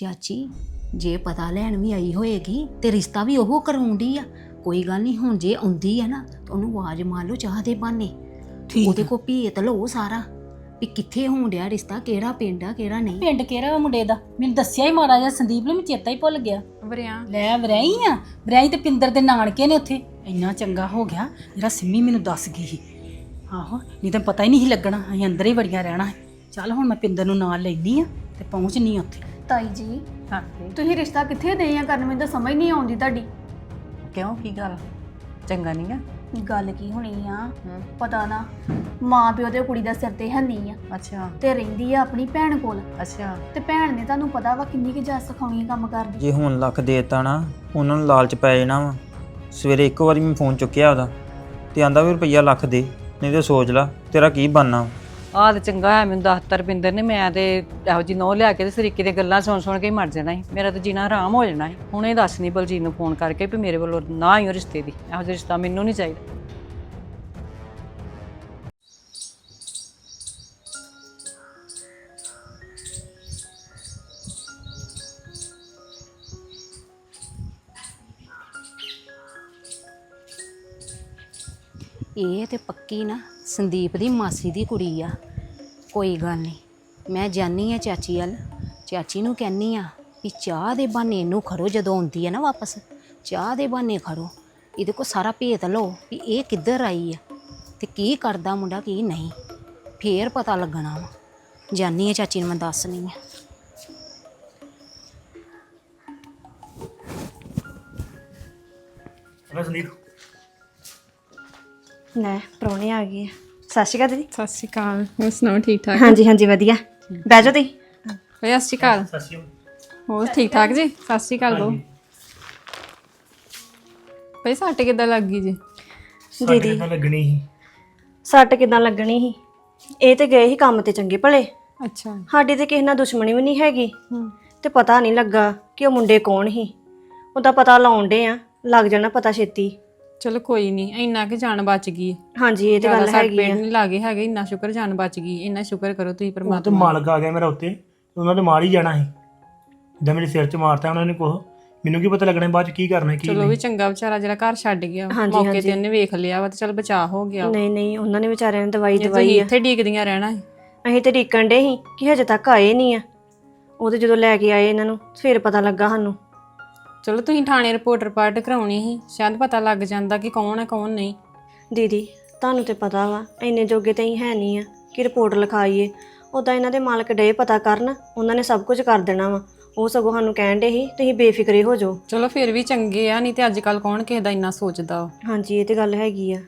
ਚਾਚੀ ਜੇ ਪਤਾ ਲੈਣ ਵੀ ਆਈ ਹੋਏਗੀ ਤੇ ਰਿਸ਼ਤਾ ਵੀ ਉਹ ਕਰਾਉਂਦੀ ਆ। ਕੋਈ ਗੱਲ ਨਹੀਂ ਹੁਣ ਜੇ ਆਉਂਦੀ ਆ ਨਾ ਤਾਂ ਉਹਨੂੰ ਆਵਾਜ਼ ਮਾਰ ਲਓ ਚਾਹ ਦੇ ਬਾਨੇ। ਠੀਕ ਉਹਦੇ ਕੋ ਭੇਤ ਲਓ ਸਾਰਾ ਵੀ ਕਿੱਥੇ ਹੋਣ ਡਿਆ ਰਿਸ਼ਤਾ ਕਿਹੜਾ ਪਿੰਡ ਆ ਕਿਹੜਾ ਨਹੀਂ। ਪਿੰਡ ਕਿਹੜਾ ਵਾ ਮੁੰਡੇ ਦਾ? ਮੈਨੂੰ ਦੱਸਿਆ ਹੀ ਮਾੜਾ ਜਿਹਾ ਸੰਦੀਪ ਨੇ ਮੈਨੂੰ ਚੇਤਾ ਹੀ ਭੁੱਲ ਗਿਆ। ਵਰਿਆ। ਲੈ ਵਰਾਈ ਆ? ਵਰਾਈ ਤੇ ਪਿੰਦਰ ਦੇ ਨਾਨਕੇ ਨੇ ਉੱਥੇ। ਇੰਨਾ ਚੰਗਾ ਹੋ ਗਿਆ ਜਿਹੜਾ ਸਿੰਮੀ ਮੈਨੂੰ ਦੱਸ ਗਈ ਸੀ। ਆਹੋ ਨਹੀਂ ਤਾਂ ਪਤਾ ਹੀ ਨਹੀਂ ਸੀ ਲੱਗਣਾ ਅਸੀਂ ਅੰਦਰ ਹੀ ਵੜੀਆਂ ਰਹਿਣਾ ਸੀ। ਚੱਲ ਹੁਣ ਮੈਂ ਪਿੰਦਰ ਨੂੰ ਨਾਲ ਲੈਣੀ ਆ ਤੇ ਪਹੁੰਚਣੀ ਆ ਉੱਥੇ। ਤਾਈ ਜੀ। ਹਾਂ ਤੁਸੀਂ ਰਿਸ਼ਤਾ ਕਿੱਥੇ ਦੇ ਆ ਕਰਨ? ਮੈਨੂੰ ਤਾਂ ਸਮਝ ਨਹੀਂ ਆਉਂਦੀ ਤੁਹਾਡੀ। ਕਿਉਂ? ਕੀ ਗੱਲ? ਚੰਗਾ ਨਹੀਂ ਆ? ਗੱਲ ਕੀ ਹੋਣੀ ਆ? ਪਤਾ ਨਾ ਮਾਂ ਪਿਓ ਦੇ ਕੁੜੀ ਦਾ ਸਿਰ ਤੇ ਹੈ ਨਹੀਂ ਆ। ਅੱਛਾ। ਤੇ ਰਹਿੰਦੀ ਆ ਆਪਣੀ ਭੈਣ ਕੋਲ। ਅੱਛਾ। ਤੇ ਭੈਣ ਨੇ ਤੁਹਾਨੂੰ ਪਤਾ ਵਾ ਕਿੰਨੀ ਕਿ ਜਾ ਸਿਖਾਉਣੀ ਕੰਮ ਕਰਦੀ ਜੇ ਹੁਣ ਲੱਖ ਦੇਤਾ ਨਾ ਉਹਨਾਂ ਨੂੰ ਲਾਲਚ ਪੈ ਜਾਣਾ ਵਾ। ਸਵੇਰੇ ਇੱਕ ਵਾਰੀ ਮੈਂ ਫੋਨ ਚੁੱਕਿਆ ਉਹਦਾ ਤੇ ਆਂਦਾ ਵੀ ਰੁਪਈਆ ਲੱਖ ਦੇ ਨਹੀਂ ਤੇ ਸੋਚ ਲੈ ਤੇਰਾ ਕੀ ਬਣਨਾ ਆਹ ਤੇ ਚੰਗਾ ਹੋਇਆ, ਮੈਨੂੰ ਦੱਸਤਾ ਰਪਿੰਦਰ ਨੇ ਮੈਂ ਤੇ ਇਹੋ ਜੀ ਨੋ ਲਿਆ ਕੇ ਤੇ ਸਰੀਕੇ ਦੀਆਂ ਗੱਲਾਂ ਸੁਣ ਸੁਣ ਕੇ ਹੀ ਮਰ ਜਾਣਾ ਸੀ। ਮੇਰਾ ਤਾਂ ਜੀਣਾ ਆਰਾਮ ਹੋ ਜਾਣਾ ਸੀ। ਹੁਣੇ ਦੱਸ ਨਹੀਂ ਬਲਜੀਤ ਨੂੰ ਫੋਨ ਕਰਕੇ ਵੀ ਮੇਰੇ ਵੱਲੋਂ ਨਾ ਹੀ ਉਹ ਰਿਸ਼ਤੇ ਦੀ। ਇਹੋ ਜਿਹਾ ਰਿਸ਼ਤਾ ਮੈਨੂੰ ਨਹੀਂ ਚਾਹੀਦਾ। ਇਹ ਤੇ ਪੱਕੀ ਨਾ ਸੰਦੀਪ ਦੀ ਮਾਸੀ ਦੀ ਕੁੜੀ ਆ। ਕੋਈ ਗੱਲ ਨਹੀਂ। ਮੈਂ ਜਾਨੀ ਆ ਚਾਚੀ ਵੱਲ। ਚਾਚੀ ਨੂੰ ਕਹਿੰਨੀ ਆ ਵੀ ਚਾਹ ਦੇ ਬਹਾਨੇ ਇਹਨੂੰ ਖੜੋ ਜਦੋਂ ਆਉਂਦੀ ਆ ਨਾ ਵਾਪਸ। ਚਾਹ ਦੇ ਬਹਾਨੇ ਖੜੋ। ਇਹਦੇ ਕੋ ਸਾਰਾ ਭੇਤ ਲਓ ਵੀ ਇਹ ਕਿੱਧਰ ਆਈ ਆ ਤੇ ਕੀ ਕਰਦਾ ਮੁੰਡਾ ਕੀ ਨਹੀਂ। ਫੇਰ ਪਤਾ ਲੱਗਣਾ ਵਾ। ਜਾਨੀ ਆ ਚਾਚੀ ਨੂੰ ਮੈਂ ਦੱਸਣੀ ਆ। ਲੈ ਪ੍ਰਾਹੁਣੇ ਆ ਗਏ ਆ। ਸਤਿ ਸ਼੍ਰੀ ਅਕਾਲ ਦੀਦੀ। ਸਤਿ ਸ਼੍ਰੀ ਅਕਾਲ ਹੋਰ ਸੁਣਾਓ ਠੀਕ ਠਾਕ? ਹਾਂਜੀ ਹਾਂਜੀ ਵਧੀਆ। ਬਹਿ ਜਾਓ ਤੁਸੀਂ। ਭਈਆ ਸਤਿ ਸ਼੍ਰੀ ਅਕਾਲ। ਹੋਰ ਠੀਕ ਠਾਕ ਜੀ? ਸਤਿ ਸ਼੍ਰੀ ਅਕਾਲ ਬੋ ਭਈ ਸੱਟ ਕਿੱਦਾਂ ਲੱਗ ਗਈ ਜੀ? ਦੀਦੀ। ਲੱਗਣੀ ਸੀ? ਸੱਟ ਕਿਦਾਂ ਲੱਗਣੀ ਸੀ? ਇਹ ਤੇ ਗਏ ਸੀ ਕੰਮ ਤੇ ਚੰਗੇ ਭਲੇ। ਅੱਛਾ। ਸਾਡੀ ਤੇ ਕਿਸੇ ਨਾਲ ਦੁਸ਼ਮਣੀ ਵੀ ਨਹੀਂ ਹੈਗੀ। ਹੂੰ। ਤੇ ਪਤਾ ਨਹੀਂ ਲੱਗਾ ਕਿ ਉਹ ਮੁੰਡੇ ਕੌਣ ਸੀ। ਉਹਦਾ ਪਤਾ ਲਾਉਣ ਡੇ ਆ। ਲੱਗ ਜਾਣਾ ਪਤਾ ਛੇਤੀ। ਚਲੋ ਕੋਈ ਨਹੀਂ ਇੰਨਾ ਕਿ ਜਾਨ ਬਚ ਗਈ। ਹਾਂਜੀ ਇਹ ਤੇ ਗੱਲ ਹੈਗੀ ਪੇਟ ਆ। ਨਹੀਂ ਲਾਗੇ ਹੈਗੇ ਇੰਨਾ ਸ਼ੁਕਰ ਜਾਨ ਬਚ ਗਈ ਇੰਨਾ ਸ਼ੁਕਰ ਕਰੋ ਤੁਸੀਂ ਉਹ ਤੇ ਪਰਮਾਤਮਾ ਮਾਲਕ ਆ ਗਿਆ ਮੇਰਾ ਉੱਤੇ ਤੇ ਉਹਨਾਂ ਦੇ ਮਾਰ ਹੀ ਜਾਣਾ ਸੀ। ਜਦ ਮੇਰੇ ਸਿਰ 'ਚ ਮਾਰਤਾ ਉਹਨਾਂ ਨੇ ਕੋਹ ਮੈਨੂੰ ਕੀ ਪਤਾ ਲੱਗਣਾ ਬਾਅਦ 'ਚ ਕੀ ਕਰਨਾ ਕੀ ਚਲੋ ਵੀ ਚੰਗਾ ਵਿਚਾਰਾ ਜਿਹੜਾ ਘਰ ਛੱਡ ਗਿਆ ਹਾਂਜੀ, ਮੌਕੇ ਹਾਂਜੀ। ਤੇ ਉਹਨੇ ਵੇਖ ਲਿਆ ਵਾ ਤੇ ਚਲ ਬਚਾਅ ਹੋ ਗਿਆ। ਨਹੀਂ ਨਹੀਂ ਉਹਨਾਂ ਨੇ ਵਿਚਾਰਿਆਂ ਨੇ ਦਵਾਈ ਜੇ ਦਵਾਈ ਤੁਸੀਂ ਆ। ਇੱਥੇ ਡੀਕਦੀਆਂ ਰਹਿਣਾ ਸੀ। ਅਸੀਂ ਤੇ ਡੀਕਣ ਡੇ ਸੀ ਕਿ ਹਜੇ ਤੱਕ ਆਏ ਨਹੀਂ ਆ। ਉਹ ਤੇ ਜਦੋਂ ਲੈ ਕੇ ਆਏ ਇਹਨਾਂ ਨੂੰ ਫਿਰ ਪਤਾ ਲੱਗਾ ਸਾਨੂੰ। ਚਲੋ ਤੁਸੀਂ ਥਾਣੇ ਰਿਪੋਰਟ ਰਿਪਾਰਟ ਕਰਾਉਣੀ ਸੀ ਸ਼ਾਇਦ ਪਤਾ ਲੱਗ ਜਾਂਦਾ ਕਿ ਕੌਣ ਹੈ ਕੌਣ ਨਹੀਂ। ਦੀਦੀ ਤੁਹਾਨੂੰ ਤੇ ਪਤਾ ਵਾ ਇੰਨੇ ਜੋਗੇ ਤੇ ਹੀ ਹੈ ਨਹੀਂ ਆ ਕਿ ਰਿਪੋਰਟ ਲਿਖਾਈਏ। ਉਦਾਂ ਇਹਨਾਂ ਦੇ ਮਾਲਕ ਡੇ ਪਤਾ ਕਰਨ ਉਹਨਾਂ ਨੇ ਸਭ ਕੁਝ ਕਰ ਦੇਣਾ ਵਾ। ਉਹ ਸਗੋਂ ਸਾਨੂੰ ਕਹਿਣ ਡੇ ਸੀ ਤੁਸੀਂ ਬੇਫਿਕਰੇ ਹੋ ਜਾਓ। ਚਲੋ ਫਿਰ ਵੀ ਚੰਗੇ ਆ ਨਹੀਂ ਤੇ ਅੱਜ ਕੱਲ ਕੌਣ ਕਿਸੇ ਦਾ ਇੰਨਾ ਸੋਚਦਾ ਵਾ। ਹਾਂਜੀ ਇਹ ਤੇ ਗੱਲ ਹੈਗੀ ਆ।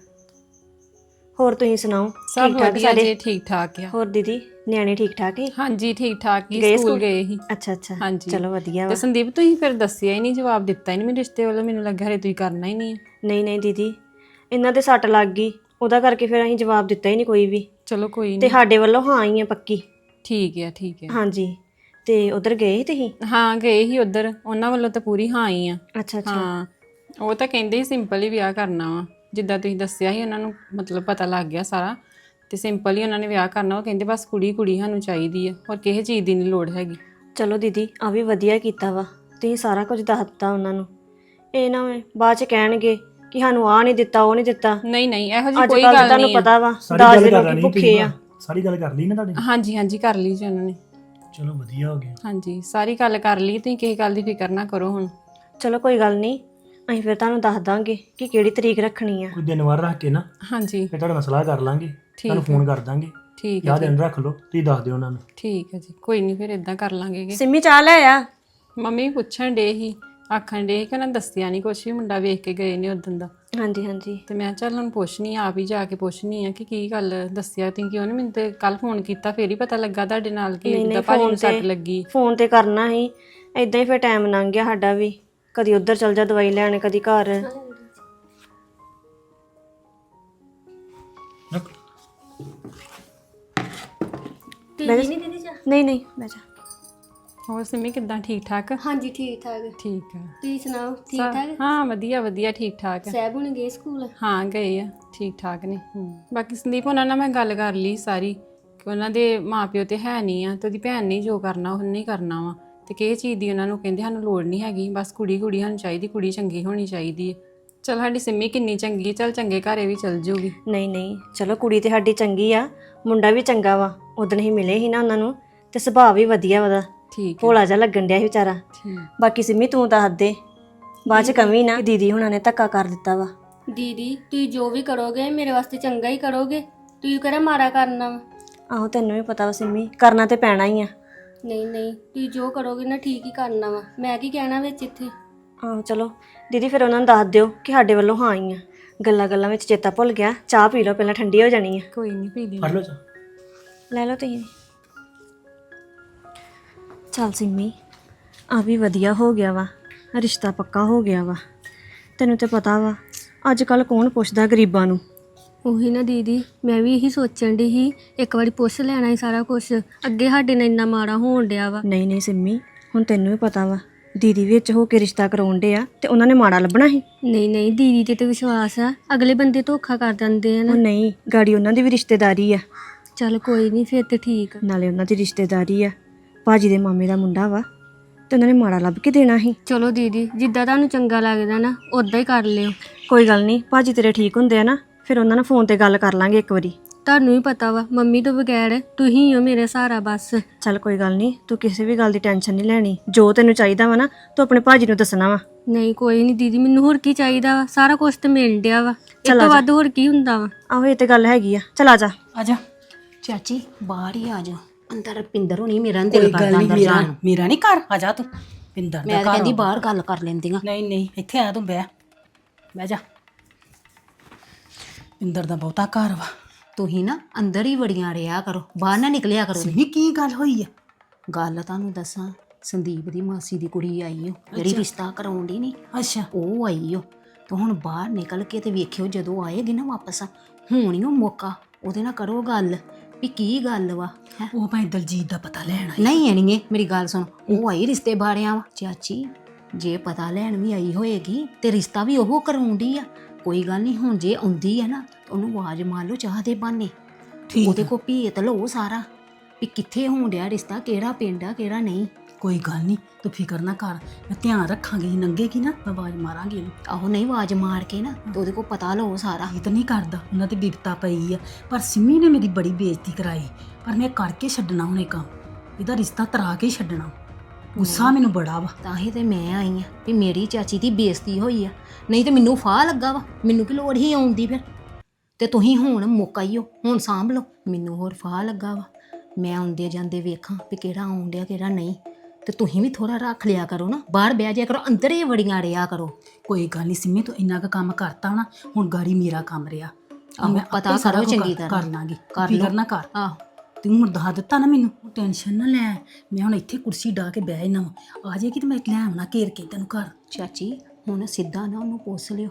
ਹੋਰ ਤੁਸੀਂ ਸੁਣਾਓ? ਸਭ ਠੀਕ ਠਾਕ ਵਧੀਆ? ਜੀ ਠੀਕ ਠਾਕ ਆ। ਹੋਰ ਦੀਦੀ ਨਿਆਣੇ ਠੀਕ ਠਾਕ ਹੀ ਹਾਂਜੀ ਠੀਕ ਠਾਕ ਹੀ ਸਕੂਲ? ਗਏ ਸੀ। ਅੱਛਾ ਅੱਛਾ। ਹਾਂਜੀ। ਚਲੋ ਵਧੀਆ ਵਾ। ਤੇ ਸੰਦੀਪ ਤੁਸੀਂ ਫਿਰ ਦੱਸਿਆ ਹੀ ਨਹੀਂ ਜਵਾਬ ਦਿੱਤਾ ਹੀ ਨਹੀਂ ਮੇਰੇ ਰਿਸ਼ਤੇ ਵੱਲੋਂ ਮੈਨੂੰ ਲੱਗਾ ਹਰੇ ਤੁਸੀਂ ਕਰਨਾ ਹੀ ਨਹੀਂ ਹੈ। ਨਹੀਂ ਨਹੀਂ ਦੀਦੀ ਇਹਨਾਂ ਦੇ ਸੱਟ ਲੱਗ ਗਈ। ਉਹਦਾ ਕਰਕੇ ਫਿਰ ਅਸੀਂ ਜਵਾਬ ਦਿੱਤਾ ਹੀ ਨਹੀਂ ਕੋਈ ਵੀ। ਚਲੋ ਕੋਈ ਤੇ ਨਹੀਂ। ਸਾਡੇ ਵੱਲੋਂ ਹਾਂ ਹੀ ਆ ਪੱਕੀ। ਠੀਕ ਹੈ ਠੀਕ ਹੈ ਹਾਂਜੀ। ਤੇ ਉਧਰ ਗਏ ਸੀ ਤੁਸੀਂ? ਹਾਂ ਗਏ ਹੀ ਉਧਰ। ਉਹਨਾਂ ਵੱਲੋਂ ਤਾਂ ਪੂਰੀ ਹਾਂ ਹੀ ਆ। ਅੱਛਾ ਅੱਛਾ। ਹਾਂ। ਉਹ ਤਾਂ ਕਹਿੰਦੇ ਹੀ ਸਿੰਪਲ ਹੀ ਵਿਆਹ ਕਰਨਾ ਵਾ। ਜਿੱਦਾਂ ਤੁਸੀਂ ਦੱਸਿਆ ਸੀ ਉਹਨਾਂ ਨੂੰ ਮਤਲਬ ਪਤਾ ਲੱਗ ਗਿਆ ਸਾਰਾ। ਤੇ ਸਿੰਪਲ ਹੀ ਉਹਨਾਂ ਨੇ ਵਿਆਹ ਕਰਨਾ ਉਹ ਕਹਿੰਦੇ ਬਸ ਕੁੜੀ ਕੁੜੀ ਸਾਨੂੰ ਚਾਹੀਦੀ ਹੈ ਹੋਰ ਕਿਸੇ ਚੀਜ਼ ਦੀ ਨਹੀਂ ਲੋੜ ਹੈਗੀ। ਚਲੋ ਦੀਦੀ ਆ ਵੀ ਵਧੀਆ ਕੀਤਾ ਵਾ ਤੁਸੀਂ ਸਾਰਾ ਕੁਝ ਦੱਸ ਦਿੱਤਾ ਉਹਨਾਂ ਨੂੰ। ਇਹ ਨਾ ਹੋਏ ਬਾਅਦ ਚ ਕਹਿਣਗੇ ਕਿ ਸਾਨੂੰ ਆ ਨਹੀਂ ਦਿੱਤਾ ਉਹ ਨਹੀਂ ਦਿੱਤਾ। ਨਹੀਂ ਨਹੀਂ ਇਹੋ ਜਿਹੀ ਅੱਜ ਕੋਈ ਕੱਲ ਗੱਲ ਤੁਹਾਨੂੰ ਨਹੀਂ। ਪਤਾ ਵਾ ਸਾਰੀ ਦਾਜ ਗੱਲ ਦੇ ਕਰ ਲੋਕੀ ਲੈਣੀ ਭੁੱਖੇ ਆ। ਸਾਰੀ ਗੱਲ ਕਰ ਲਈ ਨਾ ਤੁਹਾਡੀ? ਹਾਂਜੀ ਹਾਂਜੀ ਕਰ ਲਈ ਜੀ ਉਹਨਾਂ ਨੇ। ਚਲੋ ਵਧੀਆ ਹੋ ਗਿਆ। ਹਾਂਜੀ ਸਾਰੀ ਗੱਲ ਕਰ ਲਈ ਤੁਸੀਂ ਕਿਸੇ ਗੱਲ ਦੀ ਫਿਕਰ ਨਾ ਕਰੋ ਹੁਣ। ਚਲੋ ਕੋਈ ਗੱਲ ਨਹੀਂ ਅਸੀਂ ਫਿਰ ਤੁਹਾਨੂੰ ਦੱਸ ਦਾਂਗੇ ਕਿ ਕਿਹੜੀ ਤਰੀਕ ਰੱਖਣੀ ਆ। ਕੋਈ ਦਿਨ ਵਾਰ ਰੱਖ ਕੇ ਨਾ ਹਾਂਜੀ। ਫਿਰ ਤੁਹਾਡੇ ਨਾਲ ਸਲਾਹ ਕਰ ਲਾਂਗੇ। ਤੁਹਾਨੂੰ। ਫੋਨ ਕਰ ਦਾਂਗੇ। ਠੀਕ ਹੈ ਯਾਦ ਦਿਨ ਰੱਖ ਲਓ ਤੁਸੀਂ ਦੱਸ ਦਿਓ ਉਹਨਾਂ ਨੂੰ। ਠੀਕ ਹੈ ਜੀ। ਕੋਈ ਨਹੀਂ ਫਿਰ ਇਦਾਂ ਕਰ ਲਾਂਗੇ ਗੇ। ਸਿੰਮੀ ਚਾਹ ਲੈ ਆ। ਮੰਮੀ ਪੁੱਛਣ ਡੇ ਹੀ ਆਖਣ ਡੇ ਕਿ ਉਹਨਾਂ ਦੱਸਿਆ ਨਹੀਂ ਕੁਛ ਵੀ ਮੁੰਡਾ ਵੇਖ ਕੇ ਗਏ ਨੇ ਉਦੋਂ ਦਾ। ਹਾਂਜੀ ਹਾਂਜੀ। ਤੇ ਮੈਂ ਚੱਲ ਹੁਣ ਪੁੱਛਣੀ ਆਪ ਹੀ ਜਾ ਕੇ ਪੁੱਛਣੀ ਆ ਕਿ ਕੀ ਗੱਲ ਦੱਸਿਆ ਤੀ ਕਿਉਂ ਨਹੀਂ ਮੈਨੂੰ ਤੇ ਕੱਲ ਫੋਨ ਕੀਤਾ ਫੇਰ ਹੀ ਪਤਾ ਲੱਗਾ ਤੁਹਾਡੇ ਨਾਲ ਕਿ ਨਹੀਂ, ਇਦਾਂ ਭਾਜੀ ਨੂੰ phone ਸੱਟ ਤੇ- ਲੱਗੀ। ਫੋਨ ਤੇ ਕਰਨਾ ਸੀ। ਐਦਾਂ ਹੀ ਫਿਰ ਟਾਈਮ ਲੰਘ ਗਿਆ ਸਾਡਾ ਵੀ। ਕਦੀ ਉੱਧਰ ਚਲ ਜਾ ਦਵਾਈ ਲੈਣ ਕਦੀ ਘਰ। ਨਹੀਂ ਨਹੀਂ ਮੈਂ ਜਾ। ਹੋਰ ਸਿੰਮੀ ਕਿਦਾਂ ਠੀਕ ਠਾਕ? ਹਾਂਜੀ ਠੀਕ ਠਾਕ। ਠੀਕ ਆ। ਤੁਸੀਂ ਸੁਣਾਓ ਠੀਕ ਠਾਕ? ਹਾਂ ਵਧੀਆ ਵਧੀਆ ਠੀਕ ਠਾਕ। ਆ। ਸਹਿਬ ਹੁਣ ਗਏ ਸਕੂਲ? ਹਾਂ ਗਏ ਆ ਠੀਕ ਠਾਕ ਨੇ। ਬਾਕੀ ਸੰਦੀਪ ਉਹਨਾਂ ਨਾਲ ਮੈਂ ਗੱਲ ਕਰ ਲਈ ਸਾਰੀ ਕਿ ਉਹਨਾਂ ਦੇ ਮਾਪਿਓ ਤੇ ਹੈ ਨਹੀਂ ਆ ਤੇ ਉਹਦੀ ਭੈਣ ਨੇ ਜੋ ਕਰਨਾ ਉਹਨੇ ਹੀ ਕਰਨਾ ਵਾ। ਤੇ ਕਿਸੇ ਚੀਜ਼ ਦੀ ਉਹਨਾਂ ਨੂੰ ਕਹਿੰਦੇ ਸਾਨੂੰ ਲੋੜ ਨਹੀਂ ਹੈਗੀ ਬਸ ਕੁੜੀ ਕੁੜੀ ਸਾਨੂੰ ਚਾਹੀਦੀ ਕੁੜੀ ਚੰਗੀ ਹੋਣੀ ਚਾਹੀਦੀ ਹੈ। ਚਲ ਸਾਡੀ ਸਿੰਮੀ ਕਿੰਨੀ ਚੰਗੀ ਚਲ ਚੰਗੇ ਘਰੇ ਵੀ ਚਲ ਜੂਗੀ ਨਹੀਂ ਨਹੀਂ ਚਲੋ ਕੁੜੀ ਤੇ ਸਾਡੀ ਚੰਗੀ ਆ ਮੁੰਡਾ ਵੀ ਚੰਗਾ ਵਾ ਉਦੋਂ ਹੀ ਮਿਲੇ ਸੀ ਨਾ ਉਹਨਾਂ ਨੂੰ ਤੇ ਸੁਭਾਅ ਵੀ ਵਧੀਆ ਉਹਦਾ। ਠੀਕ ਹੈ। ਭੋਲਾ ਜਿਹਾ ਲੱਗਣ ਡਿਆ ਸੀ ਵਿਚਾਰਾ। ਠੀਕ। ਬਾਕੀ ਸਿੰਮੀ ਤੂੰ ਦੱਸ ਦੇ ਬਾਅਦ ਚ ਕਵੀ ਨਾ ਕਿ ਦੀਦੀ ਹੁਣਾਂ ਨੇ ਧੱਕਾ ਕਰ ਦਿੱਤਾ ਵਾ। ਦੀਦੀ ਤੁਸੀਂ ਜੋ ਵੀ ਕਰੋਗੇ ਮੇਰੇ ਵਾਸਤੇ ਚੰਗਾ ਹੀ ਕਰੋਗੇ। ਤੁਸੀਂ ਕਿਹੜਾ ਮਾੜਾ ਕਰਨਾ ਵਾ? ਆਹੋ ਤੈਨੂੰ ਵੀ ਪਤਾ ਵਾ ਸਿੰਮੀ ਕਰਨਾ ਤੇ ਪੈਣਾ ਹੀ ਆ। ਨਹੀਂ ਨਹੀਂ ਤੁਸੀਂ ਜੋ ਕਰੋਗੇ ਨਾ ਠੀਕ ਹੀ ਕਰਨਾ ਵਾ। ਮੈਂ ਕੀ ਕਹਿਣਾ ਵਿੱਚ ਇੱਥੇ? ਆਹੋ ਚਲੋ। ਦੀਦੀ ਫਿਰ ਉਹਨਾਂ ਨੂੰ ਦੱਸ ਦਿਓ ਕਿ ਸਾਡੇ ਵੱਲੋਂ ਹਾਂ ਹੀ ਆ ਗੱਲਾਂ ਗੱਲਾਂ ਵਿੱਚ ਚੇਤਾ ਭੁੱਲ ਗਿਆ। ਚਾਹ ਪੀ ਲਓ ਪਹਿਲਾਂ ਠੰਡੀ ਹੋ ਜਾਣੀ ਆ। ਕੋਈ ਨਹੀਂ ਪੀ ਲਈ ਫੜ ਲਓ ਚਾ ਲੈ ਲਓ ਤੁਸੀਂ। ਚੱਲ ਸਿੰਮੀ ਆ ਵੀ ਵਧੀਆ ਹੋ ਗਿਆ ਵਾ। ਰਿਸ਼ਤਾ ਪੱਕਾ ਹੋ ਗਿਆ ਵਾ। ਤੈਨੂੰ ਤੇ ਪਤਾ ਵਾ ਅੱਜ ਕੱਲ ਕੌਣ ਪੁੱਛਦਾ ਗਰੀਬਾਂ ਨੂੰ? ਉਹੀ ਨਾ ਦੀਦੀ ਮੈਂ ਵੀ ਇਹੀ ਸੋਚਣ ਦੀ ਸੀ ਇੱਕ ਵਾਰੀ ਪੁੱਛ ਲੈਣਾ ਹੀ ਸਾਰਾ ਕੁਝ ਅੱਗੇ ਸਾਡੇ ਨਾਲ ਇੰਨਾ ਮਾੜਾ ਹੋਣ ਡਿਆ ਵਾ। ਨਹੀਂ ਨਹੀਂ ਸਿੰਮੀ ਹੁਣ ਤੈਨੂੰ ਵੀ ਪਤਾ ਵਾ ਦੀਦੀ ਵਿੱਚ ਹੋ ਕੇ ਰਿਸ਼ਤਾ ਕਰਾਉਣ ਦੇ ਆ ਤੇ ਉਹਨਾਂ ਨੇ ਮਾੜਾ ਲੱਭਣਾ ਸੀ। ਨਹੀਂ ਨਹੀਂ ਦੀਦੀ ਤੇ ਤੇ ਵਿਸ਼ਵਾਸ ਆ ਅਗਲੇ ਬੰਦੇ ਧੋਖਾ ਕਰ ਦਿੰਦੇ ਆ ਉਹ ਨਾ ਨਹੀਂ ਗਾੜੀ ਉਹਨਾਂ ਦੀ ਵੀ ਰਿਸ਼ਤੇਦਾਰੀ ਆ। ਚੱਲ ਕੋਈ ਨਹੀਂ ਫਿਰ ਤੇ ਠੀਕ। ਆ। ਨਾਲੇ ਉਹਨਾਂ ਦੀ ਰਿਸ਼ਤੇਦਾਰੀ ਆ ਭਾਜੀ ਦੇ ਮਾਮੇ ਦਾ ਮੁੰਡਾ ਵਾ ਤੇ ਉਹਨਾਂ ਨੇ ਮਾੜਾ ਲੱਭ ਕੇ ਦੇਣਾ ਸੀ। ਚਲੋ ਦੀਦੀ ਜਿੱਦਾਂ ਤੁਹਾਨੂੰ ਚੰਗਾ ਲੱਗਦਾ ਨਾ ਉਦਾਂ ਹੀ ਕਰ ਲਿਓ। ਕੋਈ ਗੱਲ ਨਹੀਂ ਭਾਜੀ ਤੇਰੇ ਠੀਕ ਹੁੰਦੇ ਆ ਨਾ। ਫਿਰ ਉਹਨਾਂ ਨਾਲ ਫੋਨ ਤੇ ਗੱਲ ਕਰ ਲਾਂਗੇ ਇੱਕ ਵਾਰੀ। ਤੁਹਾਨੂੰ ਵੀ ਪਤਾ ਵਾ ਮੰਮੀ ਤੋਂ ਬਗੈਰ ਤੁਸੀਂ ਹੀ ਹੋ ਮੇਰੇ ਸਹਾਰਾ ਬਸ। ਚੱਲ ਕੋਈ ਗੱਲ ਨਹੀਂ ਤੂੰ ਕਿਸੇ ਵੀ ਗੱਲ ਦੀ ਟੈਨਸ਼ਨ ਨਹੀਂ ਲੈਣੀ। ਜੋ ਤੈਨੂੰ ਚਾਹੀਦਾ ਵਾ ਨਾ ਤੂੰ ਆਪਣੇ ਭਾਜੀ ਨੂੰ ਦੱਸਣਾ ਵਾ। ਨਹੀਂ ਕੋਈ ਨਹੀਂ ਦੀਦੀ ਮੈਨੂੰ ਹੋਰ ਕੀ ਚਾਹੀਦਾ ਵਾ? ਸਾਰਾ ਕੁਝ ਤੇ ਮਿਲ ਡਿਆ ਵਾ। ਆ ਤੋਂ। ਵੱਧ ਹੋਰ ਕੀ ਹੁੰਦਾ ਵਾ? ਆਹੋ ਇਹ ਤੇ ਗੱਲ ਹੈਗੀ ਆ। ਚਲ ਆ ਜਾ। ਆ ਜਾ। ਚਾਚੀ ਬਾਹਰ ਹੀ ਆ ਜਾ। ਅੰਦਰ ਪਿੰਦਰ ਹੋਣੀ ਮੇਰਾ ਨੀ ਕੋਈ ਦਿਲ ਕਰਦਾ ਨਹੀਂ ਅੰਦਰ ਮੇਰਾ ਜਾਣ ਮੇਰਾ ਨਹੀਂ ਘਰ। ਆ ਜਾ ਤੂੰ। ਪਿੰਦਰ ਮੈਂ ਦਾ ਘਰ ਕਹਿੰਦੀ। ਬਾਹਰ ਗੱਲ ਕਰ ਲੈਂਦੀਆਂ। ਨਹੀਂ ਨਹੀਂ ਇੱਥੇ ਆ ਤੂੰ ਬਹਿ। ਬਹਿ ਜਾ। ਪਿੰਦਰ ਦਾ ਬਹੁਤਾ ਘਰ ਵਾ। ਤੁਸੀਂ ਨਾ ਅੰਦਰ ਹੀ ਵੜੀਆਂ ਰਿਹਾ ਕਰੋ ਬਾਹਰ ਨਾ ਨਿਕਲਿਆ ਕਰੋ ਸਿੰਮੀ ਕੀ ਗੱਲ ਹੋਈ ਆ? ਗੱਲ ਤੁਹਾਨੂੰ ਦੱਸਾਂ ਸੰਦੀਪ ਦੀ ਮਾਸੀ ਦੀ ਕੁੜੀ ਆਈ ਓ ਜਿਹੜੀ ਰਿਸ਼ਤਾ ਕਰਾਉਣ ਦੀ ਨਹੀਂ ਅੱਛਾ। ਉਹ ਆਈ ਓ। ਤੇ ਹੁਣ ਬਾਹਰ ਨਿਕਲ ਕੇ ਤੇ ਵੇਖਿਓ ਜਦੋਂ ਆਏਗੀ ਨਾ ਵਾਪਸ ਹੁਣ ਹੀ ਉਹ ਮੌਕਾ ਉਹਦੇ ਨਾਲ ਕਰੋ ਗੱਲ ਵੀ ਕੀ ਗੱਲ ਵਾ ਹੈਂ। ਉਹ ਭਾਈ ਦਲਜੀਤ ਦਾ ਪਤਾ ਲੈਣ ਆਈ। ਨਹੀਂ ਐਣੀਏ ਮੇਰੀ ਗੱਲ ਸੁਣ ਉਹ ਆਈ ਰਿਸ਼ਤੇ ਬਾਰਿਆਂ ਵਾ ਚਾਚੀ ਜੇ ਪਤਾ ਲੈਣ ਵੀ ਆਈ ਹੋਏਗੀ ਤੇ ਰਿਸ਼ਤਾ ਵੀ ਉਹ ਕਰਾਉਂਦੀ ਆ। ਕੋਈ ਗੱਲ ਨਹੀਂ ਹੁਣ ਜੇ ਆਉਂਦੀ ਆ ਨਾ ਤਾਂ ਉਹਨੂੰ ਆਵਾਜ਼ ਮਾਰ ਲਓ ਚਾਹ ਦੇ ਬਾਨੇ। ਠੀਕ ਉਹਦੇ। ਕੋ ਭੇਤ ਲਓ ਸਾਰਾ ਵੀ ਕਿੱਥੇ ਹੋਣ ਡਿਆ ਰਿਸ਼ਤਾ ਕਿਹੜਾ ਪਿੰਡ ਆ ਕਿਹੜਾ ਨਹੀਂ। ਕੋਈ ਗੱਲ ਨਹੀਂ ਤੂੰ ਫਿਕਰ ਨਾ ਕਰ ਮੈਂ ਧਿਆਨ ਰੱਖਾਂਗੀ ਨੰਗੇਗੀ ਨਾ ਮੈਂ ਆਵਾਜ਼ ਮਾਰਾਂਗੀ ਇਹਨੂੰ ਆਹੋ ਨਹੀਂ ਆਵਾਜ਼ ਮਾਰ ਕੇ ਨਾ ਤੇ ਉਹਦੇ ਕੋ ਪਤਾ ਲਓ ਸਾਰਾ। ਇਹ ਤਾਂ ਨਹੀਂ ਕਰਦਾ ਉਹਨਾਂ ਤੇ ਬਿਪਤਾ ਪਈ ਆ ਪਰ ਸਿੰਮੀ ਨੇ ਮੇਰੀ ਬੜੀ ਬੇਇੱਜ਼ਤੀ ਕਰਾਈ ਪਰ ਮੈਂ ਕਰਕੇ ਛੱਡਣਾ ਹੁਣ ਇਹ ਕੰਮ ਇਹਦਾ ਰਿਸ਼ਤਾ ਤਰਾ ਕੇ ਹੀ ਛੱਡਣਾ। ਗੁੱਸਾ ਮੈਨੂੰ ਬੜਾ ਵਾ। ਤਾਂ ਹੀ ਤੇ ਮੈਂ ਆਈ ਆ ਵੀ ਮੇਰੀ ਚਾਚੀ ਦੀ ਬੇਇੱਜ਼ਤੀ ਹੋਈ ਆ। ਨਹੀਂ ਤੇ ਮੈਨੂੰ ਫਾਹ ਲੱਗਾ ਵਾ। ਮੈਨੂੰ ਕੀ ਲੋੜ ਹੀ ਆਉਂਦੀ ਫਿਰ? ਤੇ ਤੁਸੀਂ ਹੁਣ ਮੌਕਾ ਹੀ ਹੋ। ਹੁਣ ਸਾਂਭ ਲਓ। ਮੈਨੂੰ ਹੋਰ ਫਾਹ ਲੱਗਾ ਵਾ। ਮੈਂ ਆਉਂਦੇ ਜਾਂਦੇ ਵੇਖਾਂ ਵੀ ਕਿਹੜਾ ਆਉਣ ਡਿਆ ਕਿਹੜਾ ਨਹੀਂ। ਤੇ ਤੁਸੀਂ ਵੀ ਥੋੜਾ ਰੱਖ ਲਿਆ ਕਰੋ ਨਾ। ਬਾਹਰ ਬਹਿ ਜਾਇਆ ਕਰੋ। ਅੰਦਰ ਹੀ ਵੜੀਆਂ ਰਿਆ ਕਰੋ। ਕੋਈ ਗੱਲ ਨਹੀਂ ਸਿੰਮੀ ਤੂੰ ਇੰਨਾ ਕੁ ਕੰਮ ਕਰਤਾ ਨਾ ਹੁਣ ਗਾੜੀ ਮੇਰਾ ਕੰਮ ਰਿਹਾ। ਆਹੋ, ਮੈਂ ਪਤਾ ਕਰੋ ਚੰਗੀ ਤਰ੍ਹਾਂ। ਕਰ ਲਾਂਗੀ। ਕਰ ਫਿਕਰ ਲਓ। ਨਾ ਕਰ। ਆਹੋ। ਤੂੰ ਹੁਣ ਦੱਸ ਦਿੱਤਾ ਨਾ ਮੈਨੂੰ ਟੈਨਸ਼ਨ ਨਾ ਲੈ। ਮੈਂ ਹੁਣ ਇੱਥੇ ਕੁਰਸੀ ਢਾ ਕੇ ਬਹਿ ਜਾਣਾ ਆ ਜਾਏਗੀ ਤੇ ਮੈਂ ਲੈ ਆਉਣਾ ਘੇਰ ਕੇ ਤੈਨੂੰ ਘਰ। ਚਾਚੀ ਹੁਣ ਸਿੱਧਾ ਨਾ ਉਹਨੂੰ ਪੁੱਛ ਲਿਓ।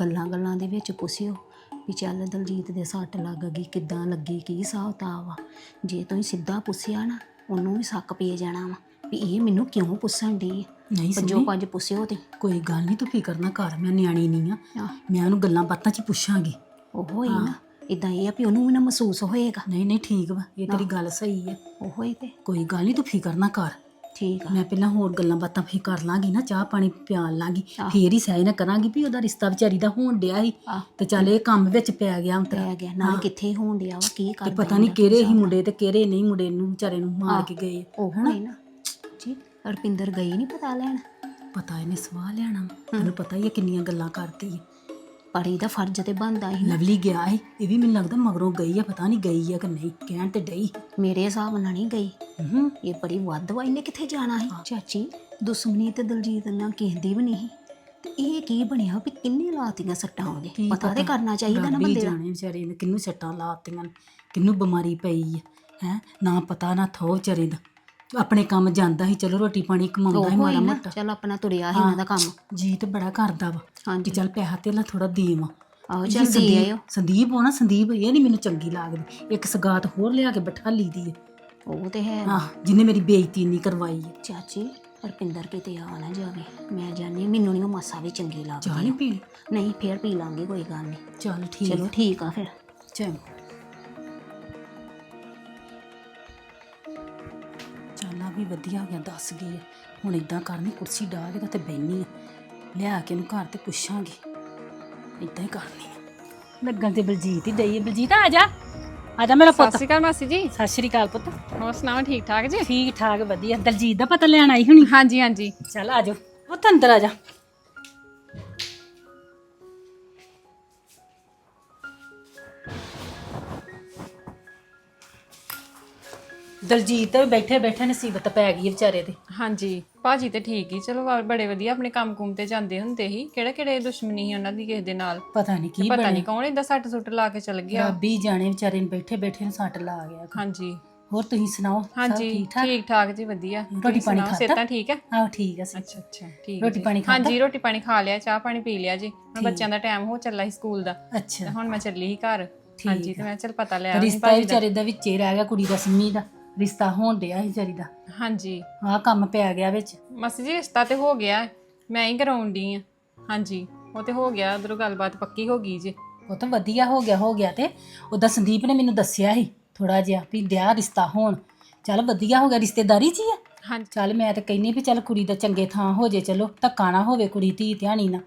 ਗੱਲਾਂ ਗੱਲਾਂ ਦੇ ਵਿੱਚ ਪੁੱਛਿਓ ਵੀ ਚੱਲ ਦਲਜੀਤ ਦੇ ਸੱਟ ਲੱਗ ਗਈ ਕਿੱਦਾਂ ਲੱਗੀ ਕੀ ਹਿਸਾਬ ਕਿਤਾਬ ਆ। ਜੇ ਤੁਸੀਂ ਸਿੱਧਾ ਪੁੱਛਿਆ ਨਾ ਉਹਨੂੰ ਵੀ ਸ਼ੱਕ ਪੈ ਜਾਣਾ ਵਾ ਵੀ ਇਹ ਮੈਨੂੰ ਕਿਉਂ ਪੁੱਛਣ ਦੀ ਨਹੀਂ ਪੰਜੋ ਸਿੰਮੀ ਪੰਜ ਪੁੱਛਿਓ ਤੇ। ਕੋਈ ਗੱਲ ਨਹੀਂ ਤੂੰ ਫਿਕਰ ਨਾ ਕਰ ਮੈਂ ਨਿਆਣੀ ਨਹੀਂ ਆ। ਆਹ, ਮੈਂ ਉਹਨੂੰ ਗੱਲਾਂ ਬਾਤਾਂ 'ਚ ਹੀ ਪੁੱਛਾਂਗੀ। ਉਹੋ ਹੀ। ਨਾ। ਇਦਾਂ ਇਹ ਆ ਵੀ ਉਹਨੂੰ ਵੀ ਨਾ ਮਹਿਸੂਸ ਹੋਏਗਾ। ਨਹੀਂ ਨਹੀਂ ਠੀਕ ਵਾ। ਇਹ ਤੇਰੀ ਗੱਲ ਸਹੀ ਹੈ ਉਹੋ ਹੀ ਤੇ। ਕੋਈ ਗੱਲ ਨਹੀਂ ਤੂੰ ਫਿਕਰ ਨਾ ਕਰ। ਠੀਕ ਆ। ਮੈਂ ਪਹਿਲਾਂ ਹੋਰ ਗੱਲਾਂ ਬਾਤਾਂ ਫੇਰ ਕਰ ਲਾਂਗੀ ਨਾ ਚਾਹ ਪਾਣੀ ਪਿਆਲ ਲਾਂਗੀ। ਫੇਰ ਹੀ ਸਹਿ ਨਾ ਕਰਾਂਗੀ ਵੀ ਉਹਦਾ ਰਿਸ਼ਤਾ ਵਿਚਾਰੀ ਦਾ ਹੋਣ ਡਿਆ ਸੀ। ਆਹ। ਤੇ ਚੱਲ ਇਹ ਕੰਮ ਵਿੱਚ ਪੈ ਗਿਆ ਅੰਤਰਾ ਪੈ ਗਿਆ ਨਾਲੇ ਕਿੱਥੇ ਹੋਣ ਡਿਆ ਵਾ ਕੀ ਤੇ ਕਰਦਾ ਪਤਾ ਨਹੀਂ ਕਿਹੜੇ ਹੀ ਮੁੰਡੇ ਤੇ ਕਿਹੜੇ ਨਹੀਂ ਮੁੰਡੇ ਨੂੰ ਵਿਚਾਰੇ ਨੂੰ ਮਾਰ। ਕੇ ਗਏ। ਉਹ ਹੀ ਨਾ। ਜੀ ਰਪਿੰਦਰ ਗਈ ਨਹੀਂ ਪਤਾ ਲੈਣ? ਪਤਾ ਇਹਨੇ ਸਵਾਹ ਲੈਣਾ। ਤੈਨੂੰ ਪਤਾ ਹੀ ਹੈ ਕਿੰਨੀਆਂ ਗੱਲਾਂ ਕਰਦੀ ਹੈ ਪਰ ਇਹਦਾ ਫਰਜ਼ ਤੇ ਬਣਦਾ ਹੀ ਨਾ। ਲਵਲੀ ਗਿਆ ਹੈ ਇਹ ਵੀ ਮੈਨੂੰ ਲੱਗਦਾ ਮਗਰੋਂ ਗਈ ਆ ਪਤਾ ਨਹੀਂ ਗਈ ਆ ਕਿ ਨਹੀਂ ਕਹਿਣ ਤੇ ਡਈ। ਮੇਰੇ ਹਿਸਾਬ ਨਾਲ ਨਹੀਂ ਗਈ। ਹੂੰ। ਇਹ ਬੜੀ ਵੱਧ ਵਾ ਇਹਨੇ ਕਿੱਥੇ ਜਾਣਾ ਹੈ। ਚਾਚੀ ਦੁਸ਼ਮਣੀ ਤੇ ਦਲਜੀਤ ਨਾਲ ਕਹਿੰਦੀ ਵੀ ਨਹੀਂ। ਤੇ ਇਹ ਕੀ ਬਣਿਆ ਵੀ ਕਿੰਨੇ ਲਾਤੀਆਂ ਸੱਟਾਂ ਉਹਦੇ ਕੀ ਪਤਾ ਤੇ ਕਰਨਾ ਚਾਹੀਦਾ ਨਾ ਰੱਬ ਹੀ ਬੰਦੇ ਜਾਣੇ ਵਿਚਾਰੇ ਨੇ ਕਿੰਨੂੰ ਸੱਟਾਂ ਲਾਤੀਆਂ ਨੇ, ਕਿੰਨੂੰ ਬਿਮਾਰੀ ਪਈ ਹੈ ਹੈ? ਨਾ ਪਤਾ ਨਾ ਥੋ ਵਿਚਾਰੇ ਦਾ। ਆਪਣੇ ਕੰਮ ਜਾਂਦਾ ਸੀ ਚਲੋ ਰੋਟੀ ਪਾਣੀ ਕਮਾਉਂਦਾ ਉਹ ਮਾੜਾ ਹੀ ਨਾ ਮੋਟਾ। ਚਲ ਆਪਣਾ ਤੁਰਿਆ ਸੀ ਉਹਨਾਂ ਦਾ ਕੰਮ। ਜੀ ਤੇ ਬੜਾ ਕਰਦਾ ਵਾ ਕਿ ਹਾਂਜੀ। ਚੱਲ ਪੈਸਾ ਧੇਲਾ ਥੋੜਾ ਦੇਵਾਂ। ਆਹੋ ਜੀ ਚੱਲ ਦੇ ਸੰਦੀਪ- ਆਇਓ। ਸੰਦੀਪ ਹੋਣਾ ਸੰਦੀਪ ਇਹ ਨਹੀਂ ਮੈਨੂੰ ਚੰਗੀ ਲੱਗਦੀ। ਇੱਕ ਸਗਾਤ ਹੋਰ ਲਿਆ ਕੇ ਬਿਠਾ ਲਈ ਦੀ ਹੈ ਉਹ ਤੇ ਹੈ। ਆਹ ਜਿਹਨੇ ਮੇਰੀ ਬੇਇੱਜ਼ਤੀ ਨਹੀਂ ਕਰਵਾਈ ਹੈ ਚਾਚੀ ਰਪਿੰਦਰ ਕਿਤੇ ਆ ਨਾ ਜਾਵੇ। ਮੈਂ ਜਾਣੀ ਮੈਨੂੰ ਨਹੀਂ ਉਹ ਮਾਸਾ ਵੀ ਚੰਗੀ ਚਾਹ ਲੱਗਦੀ। ਨਹੀਂ ਪੀਣੀ? ਨਹੀਂ ਫੇਰ ਪੀ ਲਾਂਗੇ ਕੋਈ ਗੱਲ ਨਹੀਂ ਚੱਲ ਠੀਕ ਚਲੋ ਠੀਕ ਆ ਫਿਰ। ਚੰਗਾ। ਵੀ ਵਧੀਆ ਹੋ ਗਿਆ ਦੱਸ ਗਈ ਆ। ਹੁਣ ਇਦਾਂ ਕਰਨੀ ਕੁਰਸੀ ਢਾ ਕੇ ਤੇ ਬੈਣੀ ਲਿਆ ਕੇ ਇਹਨੂੰ ਘਰ ਤੇ ਪੁੱਛਾਂਗੇ। ਇਦਾਂ ਹੀ ਕਰਨੀ ਆ। ਲੱਗਣ ਤੇ ਬਲਜੀਤ ਹੀ ਡਈ ਬਲਜੀਤ ਆ ਜਾ। ਆ ਜਾ ਮੇਰਾ ਸਤਿ ਪੁੱਤ ਸ਼੍ਰੀ ਅਕਾਲ ਮਾਸੀ ਜੀ। ਸਤਿ ਸ਼੍ਰੀ ਅਕਾਲ ਪੁੱਤ। ਹੋਰ ਸੁਣਾਓ ਠੀਕ ਠਾਕ ਜੀ? ਠੀਕ ਠਾਕ ਵਧੀਆ। ਦਲਜੀਤ ਦਾ ਪਤਾ ਲੈਣ ਆਈ ਹੁਣੀ। ਹਾਂਜੀ ਹਾਂਜੀ। ਚੱਲ ਆ ਜਾ ਪੁੱਤ ਅੰਦਰ ਆ ਜਾ। ਦਲਜੀਤ ਤੇ ਬੈਠੇ ਬੈਠੇ ਨਸੀਬਤ ਪੈ ਗਈ ਵਿਚਾਰੇ ਤੇ ਹਾਂਜੀ ਭਾਜੀ ਤੇ ਠੀਕ ਹੀ ਚਲੋ ਵਾ- ਬੜੇ ਵਧੀਆ ਆਪਣੇ ਕੰਮ ਕੁੰਮ ਤੇ ਜਾਂਦੇ ਹੁੰਦੇ ਸੀ। ਕਿਹੜੇ ਕਿਹੜੇ ਦੁਸ਼ਮਣੀ ਸੀ ਉਹਨਾਂ ਦੀ ਕਿਸੇ ਦੇ ਨਾਲ? ਪਤਾ ਨਹੀਂ ਕੀ ਪਤਾ ਨਹੀਂ ਕੌਣ ਏਦਾਂ ਸੱਟ ਸੁੱਟ ਲਾ ਕੇ ਚਲ ਗਿਆ। ਰੱਬੀ ਜਾਣੇ ਵਿਚਾਰੇ ਨੂੰ ਬੈਠੇ ਬੈਠੇ ਨੂੰ ਸੱਟ ਲਾ ਗਿਆ। ਹਾਂਜੀ। ਹੋਰ ਤੁਸੀਂ ਸੁਣਾਓ? ਸਭ ਹਾਂਜੀ ਠੀਕ ਠਾਕ? ਠੀਕ ਠਾਕ ਜੀ ਵਧੀਆ। ਰੋਟੀ ਪਾਣੀ ਖਾਧਾ? ਸਿਹਤਾਂ ਠੀਕ ਹੈ ਆਹ ਠੀਕ ਆ ਸੀ। ਅੱਛਾ ਅੱਛਾ ਠੀਕ ਰੋਟੀ। ਪਾਣੀ ਖਾਧਾ? ਹਾਂਜੀ ਰੋਟੀ ਪਾਣੀ ਖਾ ਲਿਆ ਚਾਹ ਪਾਣੀ ਪੀ ਲਿਆ ਜੀ। ਹੁਣ ਬੱਚਿਆਂ ਦਾ ਟਾਈਮ ਹੋ ਚੱਲਾ ਸੀ ਸਕੂਲ ਦਾ। ਤੇ ਅੱਛਾ ਹੁਣ ਮੈਂ ਚੱਲੀ ਸੀ ਘਰ। ਹਾਂਜੀ ਤੇ ਮੈਂ ਚੱਲ ਪਤਾ ਲਿਆ ਰਿਸ਼ਤਾ ਹੀ ਵਿਚਾਰੇ ਦਾ ਵਿੱਚੇ ਰਹਿ ਗਿਆ ਕੁੜੀ ਦਾ ਸਿੰਮੀ ਦਾ। ਰਿਸ਼ਤਾ ਹੋਣ ਡਿਆ ਸੀ ਵਿਚਾਰੀ ਦਾ। ਹਾਂਜੀ। ਆਹ ਕੰਮ ਪੈ ਗਿਆ ਵਿੱਚ। ਮਾਸੀ ਜੀ ਰਿਸ਼ਤਾ ਤੇ ਹੋ ਗਿਆ। ਹੈ। ਮੈਂ ਹੀ ਕਰਾਉਣ ਡਈ ਆ। ਹਾਂਜੀ ਉਹ ਤੇ ਹੋ ਗਿਆ ਉਧਰੋਂ ਗੱਲਬਾਤ ਪੱਕੀ ਹੋ ਗਈ ਜੀ। ਉਹ ਤਾਂ ਵਧੀਆ ਹੋ ਗਿਆ ਹੋ ਗਿਆ ਤੇ। ਉਹਦਾ ਸੰਦੀਪ ਨੇ ਮੈਨੂੰ ਦੱਸਿਆ ਸੀ ਥੋੜਾ ਜਿਹਾ ਵੀ ਦਿਆ ਰਿਸ਼ਤਾ ਹੋਣ। ਚੱਲ ਵਧੀਆ ਹੋ ਗਿਆ ਰਿਸ਼ਤੇਦਾਰੀ ਚ ਹੀ ਆ। ਹਾਂਜੀ। ਚੱਲ ਮੈਂ ਤਾਂ ਕਹਿੰਨੀ ਵੀ ਚੱਲ ਕੁੜੀ ਦਾ ਚੰਗੇ ਥਾਂ ਹੋ ਜੇ ਚਲੋ ਧੱਕਾ ਨਾ ਹੋਵੇ ਕੁੜੀ ਧੀ ਧਿਆਣੀ ਨਾ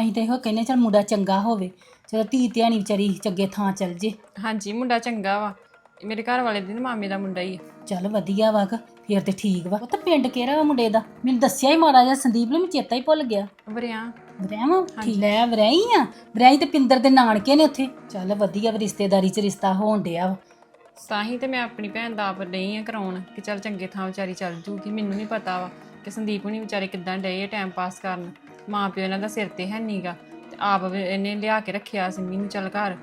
ਅਸੀਂ ਤਾਂ ਇਹੋ ਕਹਿੰਨੇ ਚੱਲ ਮੁੰਡਾ ਚੰਗਾ ਹੋਵੇ ਚਲੋ ਧੀ ਧਿਆਣੀ ਵਿਚਾਰੀ ਚੰਗੇ ਥਾਂ ਚੱਲ ਜੇ। ਹਾਂਜੀ ਮੁੰਡਾ ਚੰਗਾ ਵਾ। ਮੇਰੇ ਘਰ ਵਾਲੇ ਦੇ ਨਾ ਮਾਮੇ ਦਾ ਮੁੰਡਾ ਹੀ ਚੱਲ ਵਧੀਆ ਵਾ ਫਿਰ ਤੇ ਠੀਕ ਵਾ। ਉਹ ਤਾਂ ਪਿੰਡ ਕਿਹੜਾ ਵਾ ਮੁੰਡੇ ਦਾ? ਮੈਨੂੰ ਦੱਸਿਆ ਹੀ ਮਾੜਾ ਜਿਹਾ ਸੰਦੀਪ ਨੇ ਮੈਨੂੰ ਚੇਤਾ ਹੀ ਭੁੱਲ ਗਿਆ। ਵਰਿਆ। ਵਰਿਆਵਾਂ? ਠੀਕ ਲੈ ਵਰਿਆਈ ਆ? ਵਰਿਆਈ ਤੇ ਪਿੰਦਰ ਦੇ ਨਾਨਕੇ ਨੇ ਉੱਥੇ। ਚੱਲ ਵਧੀਆ ਵਾ ਰਿਸ਼ਤੇਦਾਰੀ 'ਚ ਰਿਸ਼ਤਾ ਹੋਣ ਡਿਆ ਵਾ। ਤਾਂ ਹੀ ਤੇ ਮੈਂ ਆਪਣੀ ਭੈਣ ਦਾ ਆਪ ਨਹੀਂ ਆ ਕਰਾਉਣ ਕਿ ਚੱਲ ਚੰਗੇ ਥਾਂ ਵਿਚਾਰੀ ਚੱਲ ਜੂਗੀ ਮੈਨੂੰ ਨਹੀਂ ਪਤਾ ਵਾ ਕਿ ਸੰਦੀਪ ਹੁਣੀ ਵਿਚਾਰੇ ਕਿੱਦਾਂ ਡਏ ਟਾਈਮ ਪਾਸ ਕਰਨ। ਮਾਂ ਪਿਓ ਇਹਨਾਂ ਦਾ ਸਿਰ ਤੇ ਹੈ ਨੀਗਾ ਤੇ ਆਪ ਵੀ ਇਹਨੇ ਲਿਆ ਕੇ ਰੱਖਿਆ ਸਿੰਮੀ ਨੂੰ ਚੱਲ ਘਰ।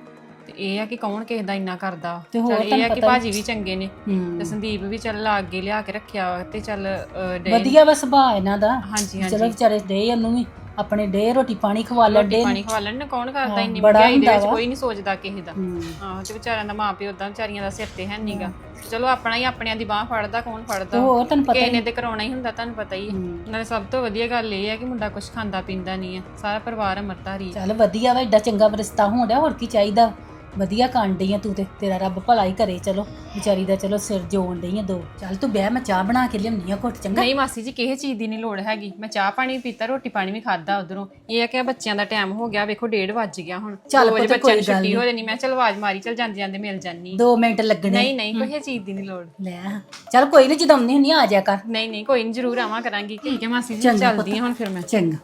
ਤੇ ਇਹ ਆ ਕਿ ਕੌਣ ਕਿਸੇ ਦਾ ਇੰਨਾ ਕਰਦਾ। ਤੇ ਹੋਰ ਚੱਲ ਇਹ ਤੁਹਾਨੂੰ ਆ ਕਿ ਪਤਾ ਭਾਜੀ ਵੀ ਚੰਗੇ ਨੇ। ਹੂੰ। ਤੇ ਸੰਦੀਪ ਵੀ ਚੱਲ ਲਾ ਅੱਗੇ ਲਿਆ ਕੇ ਰੱਖਿਆ ਵਾ ਤੇ ਚੱਲ ਅਹ, ਡੇ ਵਧੀਆ ਵਾ ਸੁਭਾਅ ਇਹਨਾਂ ਦਾ। ਹਾਂਜੀ ਚਲੋ ਹਾਂਜੀ ਵਿਚਾਰੇ ਦੇ ਉਹਨੂੰ ਵੀ। ਆਪਣੇ ਡੇ ਰੋਟੀ ਪਾਣੀ ਖਵਾ ਰੋਟੀ ਲੱਡੇ ਪਾਣੀ ਖਵਾ ਲੈਣ ਕੌਣ ਕਰਦਾ ਹਾਂ, ਇੰਨੀ ਬੜਾ ਮਹਿੰਗਾਈ ਦੇ ਹੁੰਦਾ ਵਿੱਚ? ਵਾ। ਕੋਈ ਨਹੀਂ ਸੋਚਦਾ ਕਿਸੇ ਦਾ। ਹੂੰ। ਆਹੋ ਤੇ ਵਿਚਾਰਿਆਂ ਦਾ ਮਾਂ ਪਿਓ ਉਦਾਂ ਵਿਚਾਰੀਆਂ ਦਾ ਸਿਰ ਤੇ ਹੈ ਨੀਗਾ ਚਲੋ ਆਪਣਾ ਹੀ ਆਪਣਿਆਂ ਦੀ ਬਾਹ ਫੜਦਾ ਕੌਣ ਤੇ ਫੜਦਾ ਹੋਰ ਤੈਨੂੰ ਪਤਾ ਕਿਸੇ ਨੇ ਤੇ ਕਰਾਉਣਾ ਹੀ ਹੁੰਦਾ ਤੁਹਾਨੂੰ ਪਤਾ ਹੀ ਹੈ। ਹੂੰ। ਨਾਲੇ ਸਭ ਤੋਂ ਵਧੀਆ ਗੱਲ ਇਹ ਹੈ ਕਿ ਮੁੰਡਾ ਕੁਝ ਖਾਂਦਾ ਪੀਂਦਾ ਨਹੀਂ ਹੈ। ਸਾਰਾ ਪਰਿਵਾਰ ਅਮਰਤਾਰੀ ਚੱਲ ਵਧੀਆ ਵਾ ਏਡਾ ਚੰਗਾ ਰਿਸ਼ਤਾ ਹੋਣ ਡਿਆ ਹੋਰ ਕੀ ਚਾਹੀਦਾ? ਵਧੀਆ ਕਰਨ ਡਈ ਆ ਤੂੰ ਤੇ ਤੇਰਾ ਰੱਬ ਭਲਾ ਹੀ ਕਰੇ ਚਲੋ। ਵਿਚਾਰੀ ਦਾ ਚਲੋ ਸਿਰ ਜੋਣ ਡਈ ਆ ਦੋ। ਚੱਲ ਤੂੰ ਬਹਿ ਮੈਂ ਚਾਹ ਬਣਾ ਕੇ ਲਿਆਉਣੀ ਆ ਘੁੱਟ ਚੰਗਾ? ਨਹੀਂ ਮਾਸੀ ਜੀ ਕਿਸੇ ਚੀਜ਼ ਦੀ ਨਹੀਂ ਲੋੜ ਹੈਗੀ। ਮੈਂ ਚਾਹ ਪਾਣੀ ਪੀਤਾ ਰੋਟੀ ਪਾਣੀ ਵੀ ਖਾਦਾ ਉਧਰੋਂ। ਇਹ ਹੈ ਕਿ ਬੱਚਿਆਂ ਦਾ ਟਾਈਮ ਹੋ ਗਿਆ ਵੇਖੋ 1:30 ਵੱਜ ਗਿਆ ਹੁਣ। ਚੱਲ ਦੋ ਵਜੇ ਪੁੱਤ, ਬੱਚਿਆਂ ਕੋਈ ਨੂੰ ਗੱਲ ਛੁੱਟੀ ਹੋ। ਜਾਣੀ ਮੈਂ ਚਲ ਆਵਾਜ਼ ਮਾਰੀ ਚਲ ਜਾਂਦੇ ਜਾਂਦੇ ਮਿਲ ਜਾਨੀ 2 ਮਿੰਟ ਲੱਗਣੇ। ਨਹੀਂ ਨਹੀਂ ਕਿਸੇ ਚੀਜ਼ ਦੀ ਨਹੀਂ ਲੋੜ। ਲੈ ਚੱਲ ਕੋਈ ਨਹੀਂ ਜਦੋਂ ਆਉਂਦੀ ਹੁੰਦੀ ਆ ਜਾ ਕਰ। ਨਹੀਂ ਨਹੀਂ ਕੋਈ ਨਹੀਂ ਜ਼ਰੂਰ ਆਵਾਂ ਕਰਾਂਗੀ। ਠੀਕ ਹੈ ਮਾਸੀ ਜੀ ਚੰਗਾ ਚੱਲਦੀ ਹਾਂ ਹੁਣ ਫਿਰ ਮੈਂ। ਚੰਗਾ।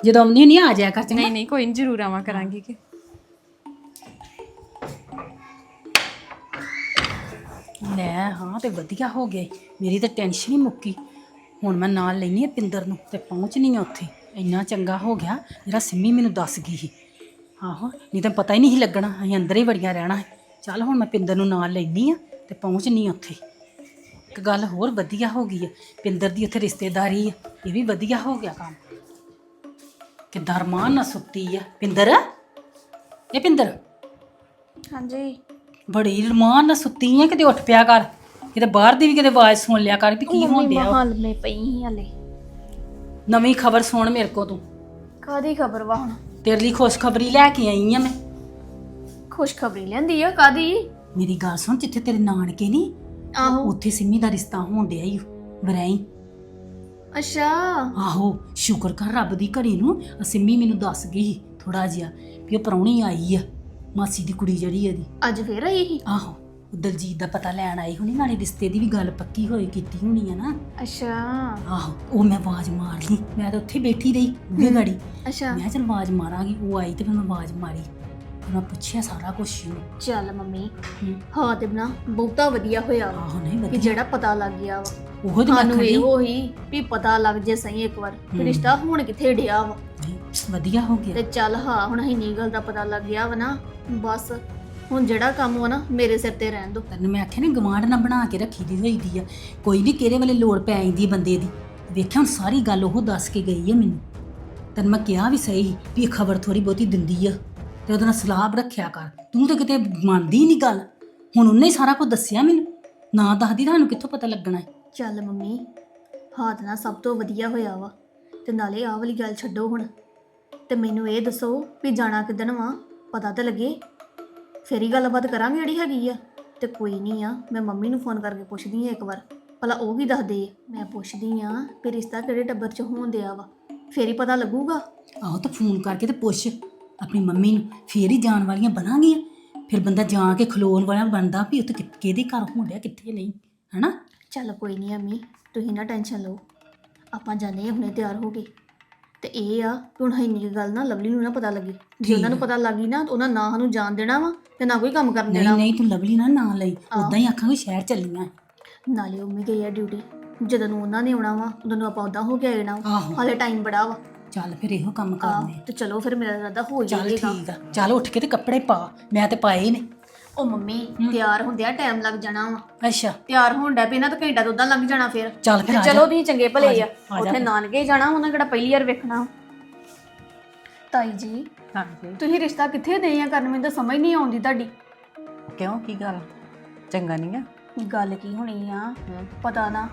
ਜਦੋਂ ਆਉਂਦੀ ਹੁੰਦੀ ਆ ਜਾ ਕਰ ਚੰਗਾ। ਨਹੀਂ ਨਹੀਂ ਕੋਈ ਨਹੀਂ ਜ਼ਰੂਰ ਆਵਾਂ ਕਰਾਂਗੀ ਕਿ। ਲੈ, ਹਾਂ ਤੇ ਵਧੀਆ ਹੋ ਗਿਆ ਈ। ਮੇਰੀ ਤਾਂ ਟੈਨਸ਼ਨ ਹੀ ਮੁੱਕੀ। ਹੁਣ ਮੈਂ ਨਾਲ ਲੈਣੀ ਆ ਪਿੰਦਰ ਨੂੰ ਤੇ ਪਹੁੰਚਣੀ ਆ ਉੱਥੇ। ਇੰਨਾ ਚੰਗਾ ਹੋ ਗਿਆ ਜਿਹੜਾ ਸਿੰਮੀ ਮੈਨੂੰ ਦੱਸ ਗਈ ਸੀ। ਆਹੋ, ਨਹੀਂ ਤਾਂ ਪਤਾ ਹੀ ਨਹੀਂ ਸੀ ਲੱਗਣਾ, ਅਸੀਂ ਅੰਦਰ ਹੀ ਵੜੀਆਂ ਰਹਿਣਾ ਸੀ। ਚੱਲ ਹੁਣ ਮੈਂ ਪਿੰਦਰ ਨੂੰ ਨਾਲ ਲੈਣੀ ਆ ਤੇ ਪਹੁੰਚਣੀ ਆ ਉੱਥੇ। ਇੱਕ ਗੱਲ ਹੋਰ ਵਧੀਆ ਹੋ ਗਈ ਆ, ਪਿੰਦਰ ਦੀ ਉੱਥੇ ਰਿਸ਼ਤੇਦਾਰੀ ਆ, ਇਹ ਵੀ ਵਧੀਆ ਹੋ ਗਿਆ ਕੰਮ। ਕਿੱਦਾਂ ਰਮਾਨ ਨਾਲ ਸੁੱਤੀ ਆ। ਪਿੰਦਰ? ਇਹ ਪਿੰਦਰ? ਹਾਂਜੀ। ਬੜੀ ਰਮਾਨ ਨਾਲ ਸੁੱਤੀ ਆ ਕਿਤੇ ਉੱਠ ਪਿਆ ਕਰ। ਕਿਤੇ ਬਾਹਰ ਦੀ ਵੀ ਕਿਤੇ ਆਵਾਜ਼ ਸੁਣ ਲਿਆ ਕਰ ਵੀ ਕੀ ਹੋਣ ਡਿਆ ਵਾ। ਹਾਲ ਮੇ ਪਈ ਹਲੇ। ਨਵੀਂ ਖਬਰ ਸੁਣ ਮੇਰੇ ਕੋ ਤੂੰ। ਕਾਦੀ ਖਬਰ ਵਾ ਹੁਣ? ਤੇਰੇ ਲਈ ਖੁਸ਼ਖਬਰੀ ਲੈ ਕੇ ਆਈ ਆ ਮੈਂ। ਖੁਸ਼ਖਬਰੀ ਲੈਂਦੀ ਆ ਕਾਦੀ ਮੇਰੀ ਗੱਲ ਸੁਣ ਜਿੱਥੇ ਤੇਰੇ ਨਾਨਕੇ ਨਹੀਂ ਆਹੋ। ਉੱਥੇ ਸਿੰਮੀ ਦਾ ਰਿਸ਼ਤਾ ਹੋਣ ਡਿਆ ਈ ਵਰਾਈ ਅੱਛਾ। ਆਹੋ ਸ਼ੁਕਰ ਕਰ ਰੱਬ ਦੀ ਘੜੀ ਨੂੰ ਆਹ ਸਿੰਮੀ ਮੈਨੂੰ ਦੱਸ ਗਈ ਥੋੜਾ ਜਿਹਾ ਵੀ ਉਹ ਪ੍ਰਾਹੁਣੀ ਆਈ ਆ। ਮਾਸੀ ਦੀ ਕੁੜੀ ਜਿਹੜੀ ਇਹਦੀ। ਅੱਜ ਫੇਰ ਆਈ ਸੀ? ਆਹੋ ਉਹ ਦਲਜੀਤ ਦਾ ਪਤਾ ਲੈਣ ਆਈ ਹੋਣੀ ਨਾਲੇ ਰਿਸ਼ਤੇ ਦੀ ਵੀ ਗੱਲ ਪੱਕੀ ਹੋਈ ਕੀਤੀ ਹੋਣੀ ਆ ਨਾ। ਅੱਛਾ। ਆਹੋ ਉਹ ਮੈਂ ਆਵਾਜ਼ ਮਾਰ ਲਈ ਮੈਂ ਤਾਂ ਉੱਥੇ ਬੈਠੀ ਰਹੀ ਬੂਹੇ ਗਾੜੀ। ਅੱਛਾ। ਮੈਂ ਕਿਹਾ ਚੱਲ ਆਵਾਜ਼ ਮਾਰਾਂਗੀ ਉਹ ਆਈ ਤੇ ਫਿਰ ਮੈਂ ਆਵਾਜ਼ ਮਾਰੀ। ਮੈਂ ਪੁੱਛਿਆ ਸਾਰਾ ਕੁਝ ਨੂੰ ਚੱਲ ਮੰਮੀ ਹੂੰ। ਹਾਂ ਤੇ ਬਣਾ ਬਹੁਤਾ ਵਧੀਆ ਹੋਇਆ ਆਹੋ ਨਹੀਂ ਕਿ ਵਧੀਆ। ਜਿਹੜਾ ਪਤਾ ਲੱਗ ਗਿਆ ਵਾ। ਉਹ ਤੇ ਸਾਨੂੰ ਖੜੀ ਇਹੋ ਹੀ ਵੀ ਪਤਾ ਲੱਗ ਜੇ ਸਹੀ ਇੱਕ ਵਾਰ ਵੀ ਹੂੰ। ਰਿਸ਼ਤਾ ਹੁਣ ਕਿੱਥੇ ਡਿਆ ਵਾ? ਵਧੀਆ ਹੋ ਗਿਆ। ਤੇ ਚੱਲ ਹਾਂ ਹੁਣ ਅਸੀਂ ਨੀ ਗੱਲ ਦਾ ਪਤਾ ਲੱਗ ਗਿਆ ਵਾ ਨਾ ਬਸ। ਹੁਣ ਜਿਹੜਾ ਕੰਮ ਵਾ ਨਾ ਮੇਰੇ ਸਿਰ ਤੇ ਰਹਿਣ ਦੋ। ਤੈਨੂੰ ਮੈਂ ਆਖਿਆ ਨਾ ਗਵਾਂਢ ਨਾ ਬਣਾ ਕੇ ਰੱਖੀ ਦੀ ਹੋਈ ਦੀ ਆ। ਕੋਈ ਨਹੀਂ ਕਿਹੜੇ ਵੇਲੇ ਲੋੜ ਪੈ ਜਾਂਦੀ ਹੈ ਬੰਦੇ ਦੀ। ਵੇਖਿਆ ਹੁਣ ਸਾਰੀ ਗੱਲ ਉਹ ਦੱਸ ਕੇ ਗਈ ਹੈ ਮੈਨੂੰ। ਤੈਨੂੰ ਮੈਂ ਕਿਹਾ ਵੀ ਸਹੀ ਵੀ ਇਹ ਖਬਰ ਥੋੜੀ ਬਹੁਤੀ ਦਿੰਦੀ ਆ। ਤੇ ਉਹਦੇ ਨਾਲ ਸਲਾਹ ਰੱਖਿਆ ਕਰ। ਤੂੰ ਤਾਂ ਕਿਤੇ ਮੰਨਦੀ ਨਹੀਂ ਗੱਲ। ਹੁਣ ਉਹਨੇ ਹੀ ਸਾਰਾ ਕੁਝ ਦੱਸਿਆ ਮੈਨੂੰ। ਨਾ ਦੱਸਦੀ ਤੁਹਾਨੂੰ ਕਿੱਥੋਂ ਪਤਾ ਲੱਗਣਾ ਹੈ ਚੱਲ ਮੰਮੀ ਹਾथ ਨਾਲ ਸਭ ਤੋਂ ਵਧੀਆ ਹੋਇਆ ਵਾ। ਤੇ ਨਾਲੇ ਆਹ ਵਾਲੀ ਗੱਲ ਛੱਡੋ ਹੁਣ। ਤੇ ਮੈਨੂੰ ਇਹ ਦੱਸੋ ਵੀ ਜਾਣਾ ਕਿਦਣ ਵਾ, ਪਤਾ ਤਾਂ ਲੱਗੇ? ਫੇਰ ਹੀ ਗੱਲਬਾਤ ਕਰਾਂਗੇ ਜਿਹੜੀ ਹੈਗੀ ਆ। ਤੇ ਕੋਈ ਨਹੀਂ ਆ, ਮੈਂ ਮੰਮੀ ਨੂੰ ਫੋਨ ਕਰਕੇ ਪੁੱਛਦੀ ਆ ਇੱਕ ਵਾਰ। ਭਲਾ ਉਹ ਵੀ ਦੱਸਦੇ ਆ। ਮੈਂ ਪੁੱਛਦੀ ਆ ਵੀ ਰਿਸ਼ਤਾ ਕਿਹੜੇ ਟੱਬਰ 'ਚ ਹੋਣ ਦਿਆ ਵਾ। ਫੇਰ ਹੀ ਪਤਾ ਲੱਗੂਗਾ। ਆਹੋ ਤਾਂ ਫੋਨ ਕਰਕੇ ਤੇ ਪੁੱਛ। ਆਪਣੀ ਮੰਮੀ ਨੂੰ ਫੇਰ ਹੀ ਜਾਣ ਵਾਲੀਆਂ ਬਣਾਂਗੀਆਂ। ਫਿਰ ਬੰਦਾ ਜਾ ਕੇ ਖਲੋਣ ਵਾਲਾ ਬਣਦਾ ਵੀ ਉੱਥੇ ਕਿਹਦੇ ਘਰ ਹੋਣ ਡਿਆ, ਕਿੱਥੇ ਨਹੀਂ ਹਨਾ? ਚੱਲ ਕੋਈ ਨਹੀਂ ਅੰਮੀ ਤੁਸੀਂ ਨਾ ਟੈਨਸ਼ਨ ਲਓ। ਆਪਾਂ ਜਾਣੇ ਹੁਣੇ ਤਿਆਰ ਹੋ ਗਏ ਤੇ ਇਹ ਆ ਕਿ ਹੁਣ ਇੰਨੀ ਗੱਲ ਨਾ ਲਵਲੀ ਨੂੰ ਨਾ ਪਤਾ ਲੱਗੇ। ਜੇ ਉਹਨਾਂ ਨੂੰ ਪਤਾ ਲੱਗੀ ਨਾ ਤਾਂ ਉਹਨਾਂ ਨਾ ਸਾਨੂੰ ਜਾਣ ਦੇਣਾ ਵਾ ਤੇ ਨਾ ਕੋਈ ਕੰਮ ਕਰਨ ਨਹੀਂ ਦੇਣਾ ਵਾ। ਨਹੀਂ ਤੂੰ ਲਵਲੀ ਨਾ ਨਾਂ ਲਈ। ਉਦਾਂ ਹੀ ਆਖਾਂਗੇ ਸ਼ਹਿਰ ਚੱਲੀਆਂ। ਨਾਲੇ ਮੰਮੀ ਗਈ ਆ ਡਿਊਟੀ ਜਦੋਂ ਨੂੰ ਉਹਨਾਂ ਨੇ ਆਉਣਾ ਵਾ ਉਦੋਂ ਨੂੰ ਆਪਾਂ ਉਦਾਂ ਹੋ ਕੇ ਆ ਜਾਣਾ ਵਾ। ਆਹੋ। ਹਾਲੇ ਟਾਈਮ ਬੜਾ ਵਾ। ਚੱਲ ਫਿਰ ਇਹੋ ਕੰਮ ਕਰਨੇ ਤੇ ਚਲੋ ਫਿਰ ਮੇਰਾ ਇਰਾਦਾ ਹੋ ਚੱਲ ਜਾਏਗਾ। ਠੀਕ ਆ। ਚੱਲ ਉੱਠ ਕੇ ਤੇ ਕੱਪੜੇ ਪਾ। ਮੈਂ ਤੇ ਪਾਏ ਨੇ। ਉਹ ਮੰਮੀ ਤਿਆਰ ਹੁੰਦਿਆਂ ਟਾਈਮ ਲੱਗ ਜਾਣਾ ਵਾ। ਅੱਛਾ। ਤਿਆਰ ਹੋਣ ਪਈ ਨਾ ਤਾਂ ਘੰਟਾ ਉਦਾਂ ਲੱਗ ਜਾਣਾ ਫਿਰ। ਚੱਲ ਫਿਰ ਤੇ ਆ ਜਾ। ਚਲੋ ਤੁਸੀਂ ਚੰਗੇ ਭਲੇ ਆ ਜਾ, ਉੱਥੇ। ਨਾਨਕੇ ਜਾਣਾ ਉਹਨਾਂ ਕਿਹੜਾ ਪਹਿਲੀ ਵਾਰ ਵੇਖਣਾ। ਤਾਈ ਜੀ ਹਾਂਜੀ। ਤੁਸੀਂ ਰਿਸ਼ਤਾ ਕਿੱਥੇ ਦੇ ਆ ਕਰਨ? ਮੈਨੂੰ ਤਾਂ ਸਮਝ ਨਹੀਂ ਆਉਂਦੀ ਤੁਹਾਡੀ। ਕਿਉਂ? ਕੀ ਗੱਲ? ਚੰਗਾ ਨਹੀਂ ਆ? ਗੱਲ ਕੀ ਹੋਣੀ ਆ? ਪਤਾ ਨਾ।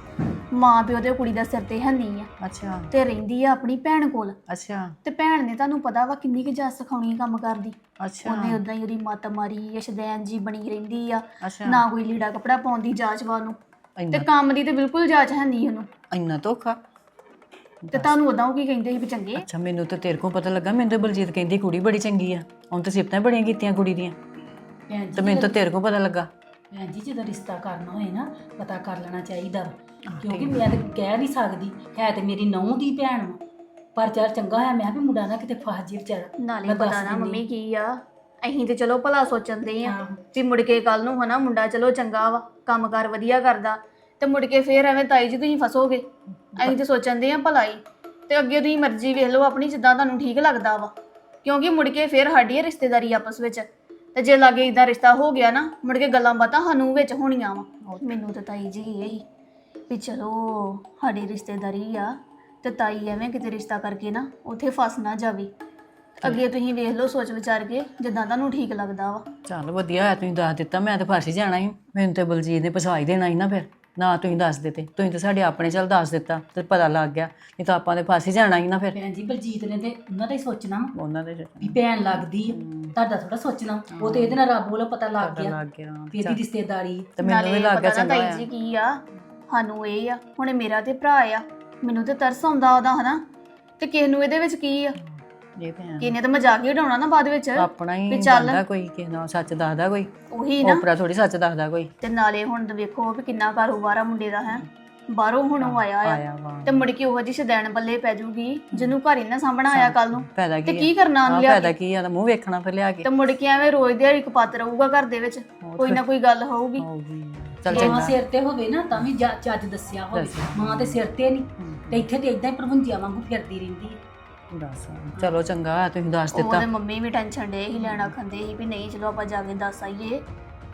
ਮਾਂ ਪਿਓ ਦੇ ਕੁੜੀ ਦਾ ਸਿਰ ਤੇ ਹੈ ਨਹੀਂ ਆ। ਅੱਛਾ। ਤੇ ਰਹਿੰਦੀ ਆ ਆਪਣੀ ਭੈਣ ਕੋਲ। ਅੱਛਾ। ਤੇ ਭੈਣ ਨੇ ਤੁਹਾਨੂੰ ਪਤਾ ਵਾ ਕਿੰਨੀ ਕੁ ਜਾ ਸਿਖਾਉਣੀ ਆ ਕੰਮ ਕਰਦੀ। ਅੱਛਾ। ਉਹਨੇ ਉਦਾਂ ਹੀ ਉਹਦੀ ਮੱਤ ਮਾਰੀ ਯਸ਼ਦੈਨ ਜੀ ਬਣੀ ਰਹਿੰਦੀ ਆ। ਅੱਛਾ। ਨਾ ਕੋਈ ਲੀੜਾ ਕਪੜਾ ਪਾਉਣ ਦੀ ਜਾਚ ਵਾ ਉਹਨੂੰ ਤੇ ਇੰਨਾ ਕੰਮ ਦੀ ਤੇ ਬਿਲਕੁਲ ਜਾਚ ਹੈ ਨਹੀਂ ਉਹਨੂੰ। ਇੰਨਾ ਧੋਖਾ? ਤੇ ਤੁਹਾਨੂੰ ਉਦਾਂ ਉਹ ਕੀ ਕਹਿੰਦੇ ਸੀ ਵੀ ਚੰਗੇ? ਅੱਛਾ ਮੈਨੂੰ ਤਾਂ ਤੇਰੇ ਕੋਲ ਪਤਾ ਲੱਗਾ ਮੈਨੂੰ ਤਾਂ ਬਲਜੀਤ ਕਹਿੰਦੀ ਕੁੜੀ ਬੜੀ ਚੰਗੀ ਆ। ਹੁਣ ਤਾਂ ਸਿਫਤਾਂ ਬੜੀਆਂ ਕੀਤੀਆਂ ਕੁੜੀ ਦੀਆਂ। ਭੈਣ ਤੇ ਮੈਨੂੰ ਤਾਂ ਤੇਰੇ ਕੋਲ ਪਤਾ ਲੱਗਾ। ਭੈਣ ਜੀ ਜਦੋਂ ਰਿਸ਼ਤਾ ਕਰਨਾ ਹੋਏ ਨਾ ਪਤਾ ਕਰ ਲੈਣਾ ਚਾਹੀਦਾ ਵਾ। ਕਿਉਂਕਿ ਮੈਂ ਤਾਂ ਕਹਿ ਨਹੀਂ ਸਕਦੀ ਹੈ ਤੇ ਮੇਰੀ ਨੌਂ ਦੀ ਭੈਣ ਵਾ ਪਰ ਚੱਲ ਚੰਗਾ ਹੋਇਆ ਮੈਂ ਵੀ ਮੁੰਡਾ ਨਾ ਕਿਤੇ ਫਸ ਜੇ ਵਿਚਾਰਾ ਨਾਲੇ ਮੈਂ ਦੱਸ ਪਤਾ ਨਾ ਦਿੰਦੀ। ਮੰਮੀ ਕੀ ਆ ਅਹੀਂ ਤੇ ਚਲੋ ਭਲਾ ਸੋਚਣਦੇ ਆ। ਵੀ ਮੁੜ ਕੇ ਕੱਲ ਨੂੰ ਹਨਾ ਮੁੰਡਾ ਚਲੋ ਚੰਗਾ ਵਾ ਕੰਮਕਾਰ ਵਧੀਆ ਕਰਦਾ ਤੇ ਮੁੜ ਕੇ ਫੇਰ ਐਵੇਂ ਤਾਈ ਜੀ ਤੁਸੀਂ ਫਸੋਗੇ ਅਹੀਂ ਤੇ ਸੋਚਣਦੇ ਆ ਭਲਾਈ ਤੇ ਅੱਗੇ ਤੁਸੀਂ ਮਰਜ਼ੀ ਵੇਖ ਲਓ ਆਪਣੀ ਜਿੱਦਾਂ ਤੁਹਾਨੂੰ ਠੀਕ ਲੱਗਦਾ ਵਾ ਕਿਉਂਕਿ ਮੁੜ ਕੇ ਫੇਰ ਸਾਡੀ ਆ ਰਿਸ਼ਤੇਦਾਰੀ ਆਪਸ ਵਿੱਚ ਤੇ ਜੇ ਲਾਗੇ ਇਦਾਂ ਰਿਸ਼ਤਾ ਹੋ ਗਿਆ ਨਾ ਮੁੜ ਕੇ ਗੱਲਾਂ ਬਾਤਾਂ ਸਾਨੂੰ ਵਿੱਚ ਹੋਣੀਆਂ ਵਾ। ਮੈਨੂੰ ਤਾਂ ਤਾਈ ਜੀ ਇਹ ਹੀ ਵੀ ਚਲੋ ਸਾਡੀ ਰਿਸ਼ਤੇਦਾਰੀ ਆ ਤੇ ਤਾਈ ਐਵੇਂ ਕਿਤੇ ਰਿਸ਼ਤਾ ਕਰਕੇ ਨਾ ਉੱਥੇ ਫਸ ਨਾ ਜਾਵੇ। ਅੱਗੇ ਤੁਸੀਂ ਵੇਖ ਲਓ ਸੋਚ ਵਿਚਾਰ ਕੇ ਜਿੱਦਾਂ ਤੁਹਾਨੂੰ ਠੀਕ ਲੱਗਦਾ ਵਾ। ਚੱਲ ਵਧੀਆ ਹੋਇਆ ਤੁਸੀਂ ਦੱਸ ਦਿੱਤਾ ਮੈਂ ਤਾਂ ਫਸ ਹੀ ਜਾਣਾ ਸੀ। ਮੈਨੂੰ ਤੇ ਬਲਜੀਤ ਨੇ ਹੀ ਦੇਣਾ ਸੀ ਨਾ ਫਿਰ। ਨਾ ਤੁਸੀਂ ਦੱਸ ਦਿੱਤੇ ਤੁਸੀਂ ਤਾਂ ਸਾਡੇ ਆਪਣੇ ਚੱਲ ਦੱਸ ਦਿੱਤਾ ਤੇ ਪਤਾ ਲੱਗ ਗਿਆ। ਨਹੀਂ ਤਾਂ ਆਪਾਂ ਤੇ ਫਸ ਹੀ ਜਾਣਾ ਸੀ ਨਾ ਫਿਰ। ਭੈਣ ਜੀ ਬਲਜੀਤ ਨੇ ਤੇ ਉਹਨਾਂ ਦਾ ਹੀ ਸੋਚਣਾ ਵਾ। ਉਹਨਾਂ ਦੇ ਵੀ ਭੈਣ ਲੱਗਦੀ ਆ। ਤੁਹਾਡਾ ਥੋੜਾ ਸੋਚਣਾ। ਉਹ ਤੇ ਇਹਦੇ ਨਾਲ ਰੱਬ ਵੱਲੋਂ ਪਤਾ ਲੱਗ ਗਿਆ। ਲੱਗ ਗਿਆ ਵੀ ਇਹਦੀ ਰਿਸ਼ਤੇਦਾਰੀ। ਤੇ ਮੈਨੂੰ ਵੀ ਲੱਗ ਗਿਆ ਚੰਗਾ ਤਾਈ ਜੀ ਕੀ ਆ ਸਾਨੂੰ ਇਹ ਆ ਹੁਣ ਮੇਰਾ ਤੇ ਭਰਾ ਆ ਮੈਨੂੰ ਤੇ ਤਰਸ ਆਉਂਦਾ ਉਹਦਾ ਹਨਾ? ਤੇ ਕਿਸ ਨੂੰ ਇਹਦੇ ਵਿੱਚ ਕੀ ਆ? ਇਹ ਤੇ ਹੈ। ਕਿਨੇ ਤਾਂ ਮਜ਼ਾਕ ਹੀ ਉਡਾਉਣਾ ਨਾ ਬਾਅਦ ਵਿੱਚ। ਆਪਣਾ ਹੀ ਵੀ ਚੱਲ। ਬੰਦਾ ਕੋਈ ਕਿਸੇ ਨਾਲ ਸੱਚ ਦੱਸਦਾ ਕੋਈ। ਉਹੀ ਨਾ। ਓਪਰਾ ਥੋੜੀ ਸੱਚ ਦੱਸਦਾ ਕੋਈ। ਤੇ ਨਾਲੇ ਹੁਣ ਵੇਖੋ ਵੀ ਕਿੰਨਾ ਕਾਰੋਬਾਰ ਆ ਮੁੰਡੇ ਦਾ ਹੈ? ਬਾਹਰੋਂ ਹੁਣ ਉਹ ਆਇਆ ਆ ਆਇਆ ਵਾ। ਤੇ ਮੁੜ ਕੇ ਉਹ ਜੀ ਸ਼ਦੈਣ ਬੱਲੇ ਪੈ ਜੂਗੀ ਜਿਹਨੂੰ ਘਰ ਹੀ ਨਾ ਸਾਂਭਣਾ ਆਇਆ ਕੱਲ ਨੂੰ ਫਾਇਦਾ ਤੇ ਕੀ ਕਰਨਾ ਉਹਨੂੰ ਲਿਆ ਫਾਇਦਾ ਕੇ? ਆ ਮੂੰਹ ਵੇਖਣਾ ਫਿਰ ਲਿਆ ਕੇ। ਤੇ ਮੁੜ ਕੇ ਐਵੇਂ ਰੋਜ਼ ਦਿਹਾੜੀ ਕਪੱਤ ਰਹੂਗਾ ਘਰ ਦੇ ਵਿੱਚ ਕੋਈ ਨਾ ਕੋਈ ਗੱਲ ਹੋਊਗੀ। ਹੋਊਗੀ। ਚੱਲ ਮਾਂ ਚੰਗਾ। ਸਿਰ ਤੇ ਹੋਵੇ ਨਾ ਤਾਂ ਵੀ ਜਾ- ਚੱਜ ਦੱਸਿਆ ਹੋਵੇ। ਮਾਂ ਤੇ ਸਿਰ ਤੇ ਨਹੀਂ। ਤੇ ਇੱਥੇ ਤੇ ਇਦਾਂ ਹੀ ਪ੍ਰਭੰਜਿਆ ਵਾਂਗੂ ਫਿਰਦੀ ਰਹਿੰਦੀ ਹੈ। ਦੱਸ। ਚਲੋ ਚੰਗਾ ਹੋਇਆ ਤੁਸੀਂ ਦੱਸ ਦਿੱਤਾ। ਉਹਦੇ ਮੰਮੀ ਵੀ ਟੈਨਸ਼ਨ ਡੇ ਹੀ ਲੈਣਾ ਖੰਦੇ ਸੀ ਵੀ ਨਹੀਂ ਚਲੋ ਆਪਾਂ ਜਾ ਕੇ ਦੱਸ ਆਈਏ।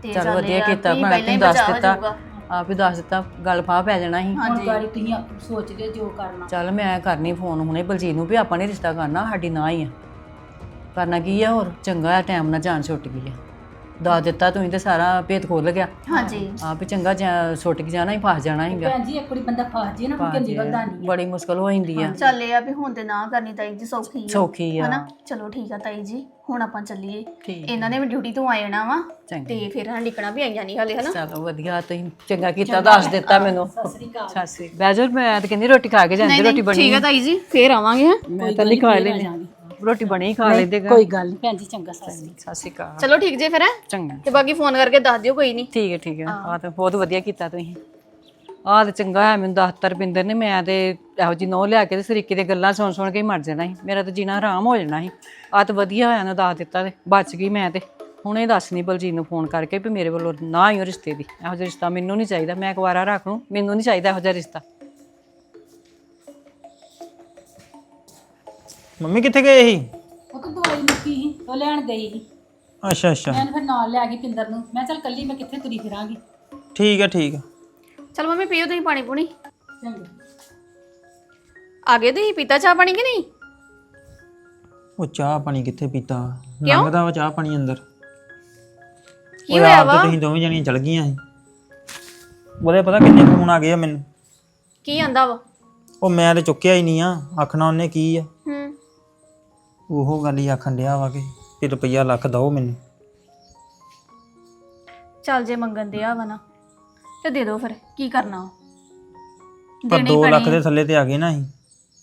ਤੇ ਚੱਲ ਚੱਲ ਵਧੀਆ ਇਹ ਆ ਕੀਤਾ ਵੀ ਮੈਂ ਪਹਿਲਾਂ ਹੀ ਤੈਨੂੰ ਦੱਸ ਬਚਾਅ ਹੋ ਦਿੱਤਾ। ਜਾਊਗਾ। ਆਪ ਹੀ ਦੱਸ ਦਿੱਤਾ ਗੱਲ ਫਾਹ ਪੈ ਜਾਣਾ ਸੀ। ਹੁਣ ਗਾੜੀ ਤੁਸੀਂ ਆਪ ਸੋਚ ਲਿਓ ਜੋ ਕਰਨਾ। ਚੱਲ ਮੈਂ ਕਰਨੀ ਫੋਨ ਹੁਣੇ ਬਲਜੀਤ ਨੂੰ ਵੀ ਆਪਾਂ ਨੇ ਰਿਸ਼ਤਾ ਕਰਨਾ ਸਾਡੀ ਨਾ ਹੀ ਆ। ਕਰਨਾ ਕੀ ਆ ਹੋਰ? ਚੰਗਾ ਆ ਟਾਈਮ ਨਾਲ ਜਾਨ ਛੁੱਟ ਗਈ ਆ। ਦੱਸ ਦਿੱਤਾ ਤੁਸੀਂ ਤੇ ਸਾਰਾ ਭੇਤ ਖੋਲ ਗਿਆ। ਹਾਂਜੀ। ਆਪ ਹੀ ਚੰਗਾ ਜਾਂ ਛੁੱਟ ਕੇ ਜਾਣਾ ਹੀ ਫਸ ਜਾਣਾ ਸੀਗਾ ਭੈਣ ਜੀ ਇੱਕ ਵਾਰੀ ਬੰਦਾ ਫਸ ਜੇ ਨਾ ਮੁੜ ਕੇ ਨਿਕਲਦਾ ਨਹੀਂ ਬੜੀ ਮੁਸ਼ਕਲ ਹੋ ਜਾਂਦੀ ਆ। ਚੱਲ ਇਹ ਆ ਵੀ ਹੁਣ ਤੇ ਨਾ ਕਰਨੀ ਤਾਈ ਜੀ ਸੌਖੀ ਆ। ਸੌਖੀ ਆ। ਹਨਾ? ਚਲੋ ਠੀਕ ਆ ਤਾਈ ਜੀ ਹੁਣ ਆਪਾਂ ਚੱਲੀਏ। ਠੀਕ ਇਹਨਾਂ ਨੇ ਵੀ ਡਿਊਟੀ ਤੋਂ ਆ ਜਾਣਾ ਵਾ ਚੰਗਾ। ਤੇ ਫਿਰ ਹਾਂ ਨਿਕਣਾ ਵੀ ਆਈਆਂ ਨਹੀਂ ਹਲੇ ਹਨਾ? ਚਲੋ ਵਧੀਆ ਤੁਸੀਂ ਚੰਗਾ ਕੀਤਾ ਦੱਸ ਦਿੱਤਾ ਮੈਨੂੰ। ਸਤਿ ਸ੍ਰੀ ਅਕਾਲ। ਸਤਿ ਸ੍ਰੀ ਅਕਾਲ। ਬੈਜੋ ਮੈਂ ਤਾਂ ਕਹਿੰਦੀ ਰੋਟੀ ਖਾ ਕੇ ਜਾਂਦੀ ਰੋਟੀ ਬਣੀ ਠੀਕ ਆ ਤਾਈ ਜੀ ਫੇਰ ਆਵਾਂਗੇ ਹਾਂ? ਮੈਂ ਤਾਂ ਨਹੀਂ ਖਾ ਲੈਣੀ ਰੋਟੀ ਬਣੀ ਖਾ ਲੈਂਦੇ ਕੋਈ ਗੱਲ ਨਹੀਂ ਭੈਣ ਜੀ ਚੰਗਾ ਸਤਿ ਸ੍ਰੀ ਸਤਿ ਸ਼੍ਰੀ ਅਕਾਲ। ਚਲੋ ਠੀਕ ਜੇ ਫਿਰ ਹੈਂ? ਚੰਗਾ। ਤੇ ਬਾਕੀ ਫੋਨ ਕਰਕੇ ਦੱਸ ਦਿਓ ਕੋਈ ਨਹੀਂ ਠੀਕ ਹੈ ਠੀਕ ਹੈ। ਆ ਤਾਂ ਬਹੁਤ ਵਧੀਆ ਕੀਤਾ ਤੁਸੀਂ। ਆਹ ਤੇ ਚੰਗਾ ਹੈ ਮੈਨੂੰ ਦੱਸਤਾ ਰਪਿੰਦਰ ਨੇ ਮੈਂ ਤੇ ਇਹੋ ਜੀ ਨੋ ਲਿਆ ਕੇ ਤੇ ਸਰੀਕੇ ਦੀਆਂ ਗੱਲਾਂ ਸੁਣ ਸੁਣ ਕੇ ਹੀ ਮਰ ਜਾਣਾ ਸੀ। ਮੇਰਾ ਤਾਂ ਜੀਣਾ ਆਰਾਮ ਹੋ ਜਾਣਾ ਸੀ। ਆ ਤਾਂ ਵਧੀਆ ਹੋਇਆ ਨਾ ਦੱਸ ਦਿੱਤਾ ਤੇ ਬਚ ਗਈ ਮੈਂ ਤੇ। ਹੁਣੇ ਦੱਸਣੀ ਬਲਜੀਤ ਨੂੰ ਫੋਨ ਕਰਕੇ ਵੀ ਮੇਰੇ ਵੱਲੋਂ ਨਾ ਹੀ ਉਹ ਰਿਸ਼ਤੇ ਦੀ। ਇਹੋ ਜਿਹਾ ਰਿਸ਼ਤਾ ਮੈਨੂੰ ਨਹੀਂ ਚਾਹੀਦਾ। ਮੈਂ ਕੁਵਾਰਾ ਰੱਖ ਲੂੰ ਮੈਨੂੰ ਨਹੀਂ ਚਾਹੀਦਾ ਇਹੋ ਜਿਹਾ ਰਿਸ਼ਤਾ। ਮੰਮੀ ਕਿੱਥੇ ਗਏ ਸੀ? ਉਹ ਤਾਂ ਦਵਾਈ ਮੁੱਕੀ ਸੀ ਉਹ ਲੈਣ ਗਈ ਸੀ। ਅੱਛਾ ਅੱਛਾ। ਮੈਂ ਫਿਰ ਨਾਲ ਲੈ ਗਈ ਪਿੰਦਰ ਨੂੰ। ਮੈਂ ਚੱਲ ਕੱਲੀ ਮੈਂ ਕਿੱਥੇ ਤੁਰੀ ਫਿਰਾਂਗੀ। ਠੀਕ ਹੈ ਠੀਕ ਹੈ ਚਲ ਮੰਮੀ ਪੀਓ ਤੁਸੀਂ ਪਾਣੀ ਪੂਣੀ। ਚੰਗਾ। ਆ ਗਏ ਤੁਸੀਂ ਪੀਤਾ ਚਾਹ ਪਾਣੀ ਕਿ ਨਹੀਂ? ਉਹ ਚਾਹ ਪਾਣੀ ਕਿੱਥੇ ਪੀਤਾ? ਲੰਘਦਾ ਵਾ ਚਾਹ ਪਾਣੀ ਅੰਦਰ। ਕੀ ਉਹ ਹੋਇਆ ਆਪ ਤੇ ਵਾ ਤੁਸੀਂ ਦੋਵੇਂ ਜਣੀਆਂ ਚਲ ਗਈਆਂ ਸੀ। ਉਹਦੇ ਪਤਾ ਕਿੰਨੇ ਫੋਨ ਆ ਗਏ ਆ ਮੈਨੂੰ। ਕੀ ਆਂਦਾ ਵਾ? ਉਹ ਮੈਂ ਤੇ ਚੁੱਕਿਆ ਹੀ ਨਹੀਂ ਆ। ਆਖਣਾ ਉਹਨੇ ਕੀ ਆ। ਉਹ ਗੱਲ ਹੀ ਆਖਣ ਡਿਆ ਵਾ ਕਿ ਵੀ ਰੁਪਈਆ ਲੱਖ ਦਓ ਮੈਨੂੰ। ਚੱਲ ਜੇ ਮੰਗਣ ਦਿਆ ਵਾ ਨਾ ਤੇ ਦੇ ਦਿਓ ਫਿਰ ਕੀ ਕਰਨਾ? ਪਰ ਦੇਣੇ 2 ਲੱਖ ਦੇ ਥੱਲੇ ਤੇ ਆ ਗਏ ਨਾ ਅਸੀਂ।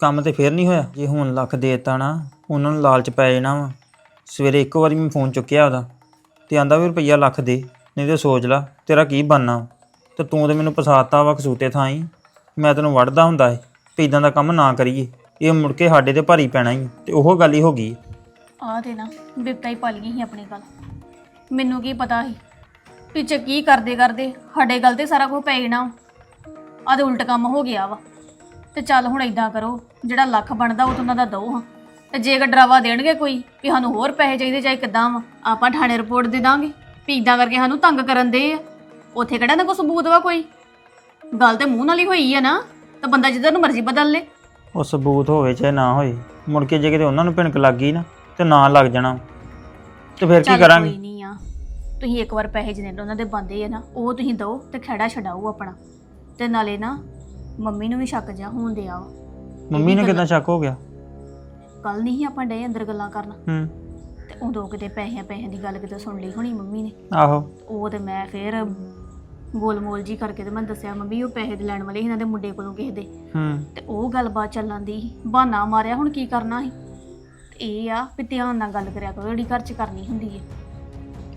ਕੰਮ ਤੇ ਫੇਰ ਨਹੀਂ ਹੋਇਆ। ਜੇ ਹੁਣ ਲੱਖ ਦੇਤਾ ਨਾ ਉਹਨਾਂ ਨੂੰ ਲਾਲਚ ਪੈ ਜਾਣਾ ਵਾ। ਸਵੇਰੇ ਇੱਕ ਵਾਰੀ ਮੈਂ ਫੋਨ ਚੁੱਕਿਆ ਉਹਦਾ ਤੇ ਆਂਦਾ ਵੀ ਰੁਪਈਆ ਲੱਖ ਦੇ ਨਹੀਂ ਤੇ ਸੋਚ ਲਾ ਤੇਰਾ ਕੀ ਬਣਨਾ ਤੇ ਤੂੰ ਤੇ ਮੈਨੂੰ ਫਸਾਤਾ ਵਾ ਕਸੂਤੇ ਥਾਈ। ਮੈਂ ਤੈਨੂੰ ਵੜਦਾ ਹੁੰਦਾ ਏ ਵੀ ਇਦਾਂ ਦਾ ਕੰਮ ਨਾ ਕਰੀਏ। ਇਹ ਮੁੜ ਕੇ ਸਾਡੇ ਤੇ ਭਾਰੀ ਪੈਣਾ ਹੀ, ਤੇ ਉਹ ਗੱਲ ਹੀ ਹੋ ਗਈ। ਆਹ ਤੇ ਨਾ, ਬਿਪਤਾ ਹੀ ਪਲ ਗਈ ਸੀ ਆਪਣੀ ਗੱਲ। ਮੈਨੂੰ ਕੀ ਪਤਾ ਸੀ ਪਿੱਛੇ ਕੀ ਕਰਦੇ ਕਰਦੇ ਸਾਡੇ ਗੱਲ ਤੇ ਸਾਰਾ ਕੁਝ ਪੈ ਜਾਣਾ। ਆਹ ਤੇ ਉਲਟ ਕੰਮ ਹੋ ਗਿਆ ਵਾ। ਤੇ ਚੱਲ ਹੁਣ ਇਦਾਂ ਕਰੋ, ਜਿਹੜਾ ਲੱਖ ਬਣਦਾ ਉਹ ਤਾਂ ਉਹਨਾਂ ਦਾ ਦੋ ਹਾਂ। ਤੇ ਜੇ ਡਰਾਵਾ ਦੇਣਗੇ ਕੋਈ, ਵੀ ਸਾਨੂੰ ਹੋਰ ਪੈਸੇ ਚਾਹੀਦੇ ਚਾਹੇ ਕਿੱਦਾਂ ਵਾ, ਆਪਾਂ ਥਾਣੇ ਰਿਪੋਰਟ ਦੇ ਦਾਂਗੇ ਵੀ ਇਦਾਂ ਕਰਕੇ ਸਾਨੂੰ ਤੰਗ ਕਰਨ ਦੇ ਆ। ਉੱਥੇ ਕਿਹੜਾ ਨਾ ਕੋਈ ਸਬੂਤ ਵਾ ਕੋਈ? ਗੱਲ ਤੇ ਮੂੰਹ ਨਾਲ ਹੀ ਹੋਈ ਆ ਨਾ, ਤਾਂ ਬੰਦਾ ਜਿੱਦਾਂ ਨੂੰ ਮਰਜ਼ੀ ਬਦਲ ਲੇ। ਉਹ ਸਬੂਤ ਹੋਵੇ ਚਾਹੇ ਨਾ ਹੋਏ ਮੁੜ ਕੇ ਜੇ ਕਿਤੇ ਉਹਨਾਂ ਨੂੰ ਭਿਣਕ ਲੱਗ ਗਈ ਨਾ ਤੇ ਨਾ ਲੱਗ ਜਾਣਾ। ਤੇ ਫਿਰ ਕੀ ਚੱਲ ਕਰਾਂਗੇ? ਕੋਈ ਨਹੀਂ ਆ। ਤੁਸੀਂ ਇੱਕ ਵਾਰ ਪੈਸੇ ਜਿਹਨੇ ਉਹਨਾਂ ਦੇ ਬੰਦੇ ਆ ਨਾ ਉਹ ਤੁਸੀਂ ਦਿਓ ਤੇ ਖੜਾ ਛਡਾਓ ਆਪਣਾ। ਤੇ ਨਾਲੇ ਨਾ ਮੰਮੀ ਨੂੰ ਵੀ ਸ਼ੱਕ ਜਾ ਹੋਣ ਦਿਆ ਮੰਮੀ ਨੇ ਕਿਦਾਂ ਸ਼ੱਕ ਹੋ ਗਿਆ? ਕੱਲ ਨਹੀਂ ਸੀ ਆਪਾਂ ਡੇ ਅੰਦਰ ਗੱਲਾਂ ਕਰਨ। ਹੂੰ। ਤੇ ਉਦੋਂ ਕਿਤੇ ਪੈਸਿਆਂ ਪੈਸਿਆਂ ਦੀ ਗੱਲ ਕਿਤੇ ਸੁਣ ਲਈ ਹੋਣੀ ਮੰਮੀ ਨੇ। ਆਹੋ। ਉਹ ਤੇ ਮੈਂ ਫੇਰ ਗੋਲਮੋਲ ਜੀ ਕਰਕੇ ਤੇ ਮੈਂ ਦੱਸਿਆ ਮੰਮੀ ਉਹ ਪੈਸੇ ਦੇ ਲੈਣ ਵਾਲੇ ਸੀ ਇਹਨਾਂ ਦੇ ਮੁੰਡੇ ਕੋਲੋਂ ਕਿਸੇ ਦੇ। ਹੂੰ। ਤੇ ਉਹ ਗੱਲਬਾਤ ਚੱਲਣ ਦੀ ਸੀ। ਬਹਾਨਾ ਮਾਰਿਆ ਹੁਣ ਕੀ ਕਰਨਾ ਸੀ? ਤੇ ਇਹ ਆ ਵੀ ਧਿਆਨ ਨਾਲ ਗੱਲ ਕਰਿਆ ਕਰੋ ਜਿਹੜੀ ਘਰ 'ਚ ਕਰਨੀ ਹੁੰਦੀ ਹੈ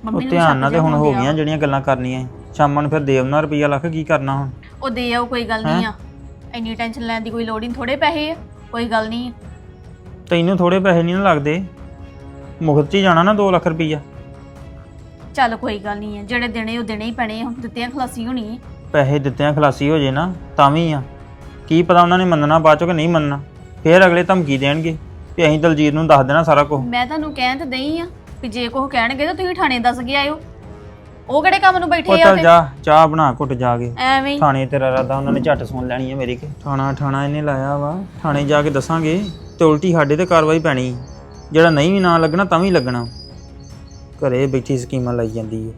ਉਹ ਵੀ ਧਿਆਨ ਸ਼ੱਕ ਨਾਲ ਤੇ ਜਿਹਾ ਹੁਣ ਹੋ ਹੋਣ ਡਿਆ। ਗਈਆਂ ਜਿਹੜੀਆਂ ਗੱਲਾਂ ਕਰਨੀਆਂ ਸੀ। ਸ਼ਾਮਾਂ ਨੂੰ ਫਿਰ ਦੇਵਨਾ ਰੁਪਈਆ ਲੱਖ ਕੀ ਕਰਨਾ ਹੁਣ? ਉਹ ਦੇ ਆਓ ਕੋਈ ਗੱਲ ਨਹੀਂ ਆ। ਇੰਨੀ ਟੈਨਸ਼ਨ ਲੈਣ ਦੀ ਕੋਈ ਲੋੜ ਨਹੀਂ ਥੋੜੇ ਪੈਸੇ ਆ ਕੋਈ ਗੱਲ ਨਹੀਂ ਆ। ਤੈਨੂੰ ਥੋੜੇ ਪੈਸੇ ਨਹੀਂ ਨਾ ਲੱਗਦੇ। ਮੁਖਤ 'ਚ ਹੀ ਜਾਣਾ ਨਾ 2 ਲੱਖ ਰੁਪਈਆ। ਚੱਲ ਕੋਈ ਗੱਲ ਨਹੀਂ ਆ ਜਿਹੜੇ ਦੇਣੇ ਉਹ ਦੇਣੇ ਹੀ ਪੈਣੇ ਆ ਹੁਣ ਦਿੱਤਿਆਂ ਖਲਾਸੀ ਹੋਣੀ ਹੈ ਪੈਸੇ ਦਿੱਤਿਆਂ ਖਲਾਸੀ ਹੋ ਜੇ ਨਾ ਤਾਂ ਵੀ ਆ। ਕੀ ਪਤਾ ਉਹਨਾਂ ਨੇ ਮੰਨਣਾ ਬਾਅਦ ਚੋਂ ਕਿ ਨਹੀਂ ਮੰਨਣਾ। ਫਿਰ ਅਗਲੇ ਧਮਕੀ ਦੇਣਗੇ ਵੀ ਅਸੀਂ ਦਲਜੀਤ ਨੂੰ ਦੱਸ ਦੇਣਾ ਸਾਰਾ ਕੁਝ ਮੈਂ ਤੁਹਾਨੂੰ ਕਹਿਣ ਤੇ ਦਈ ਆ ਵੀ ਜੇ ਕੋਹ ਕਹਿਣਗੇ ਤਾਂ ਤੁਸੀਂ ਥਾਣੇ ਦੱਸ ਕੇ ਆਇਓ। ਉਹ ਕਿਹੜੇ ਕੰਮ ਨੂੰ ਉਹ ਬੈਠੇ ਆ ਚੱਲ ਜਾ ਚਾਹ ਬਣਾ ਘੁੱਟ ਜਾ ਕੇ। ਐਵੇਂ ਹੀ। ਥਾਣੇ ਤੇਰਾ ਰਾਦਾ ਉਹਨਾਂ ਨੇ ਝੱਟ ਸੁਣ ਲੈਣੀ ਹੈ ਮੇਰੀ ਕਿ। ਥਾਣਾ ਥਾਣਾ ਇਹਨੇ ਲਾਇਆ ਵਾ ਥਾਣੇ ਜਾ ਕੇ ਦੱਸਾਂਗੇ ਤੇ ਉਲਟੀ ਸਾਡੇ ਤੇ ਕਾਰਵਾਈ ਪੈਣੀ। ਜਿਹੜਾ ਨਹੀਂ ਵੀ ਨਾ ਲੱਗਣਾ ਤਾਂ ਵੀ ਲੱਗਣਾ। ਘਰੇ ਬੈਠੀ ਸਕੀਮਾਂ ਲਾਈ ਜਾਂਦੀ ਹੈ।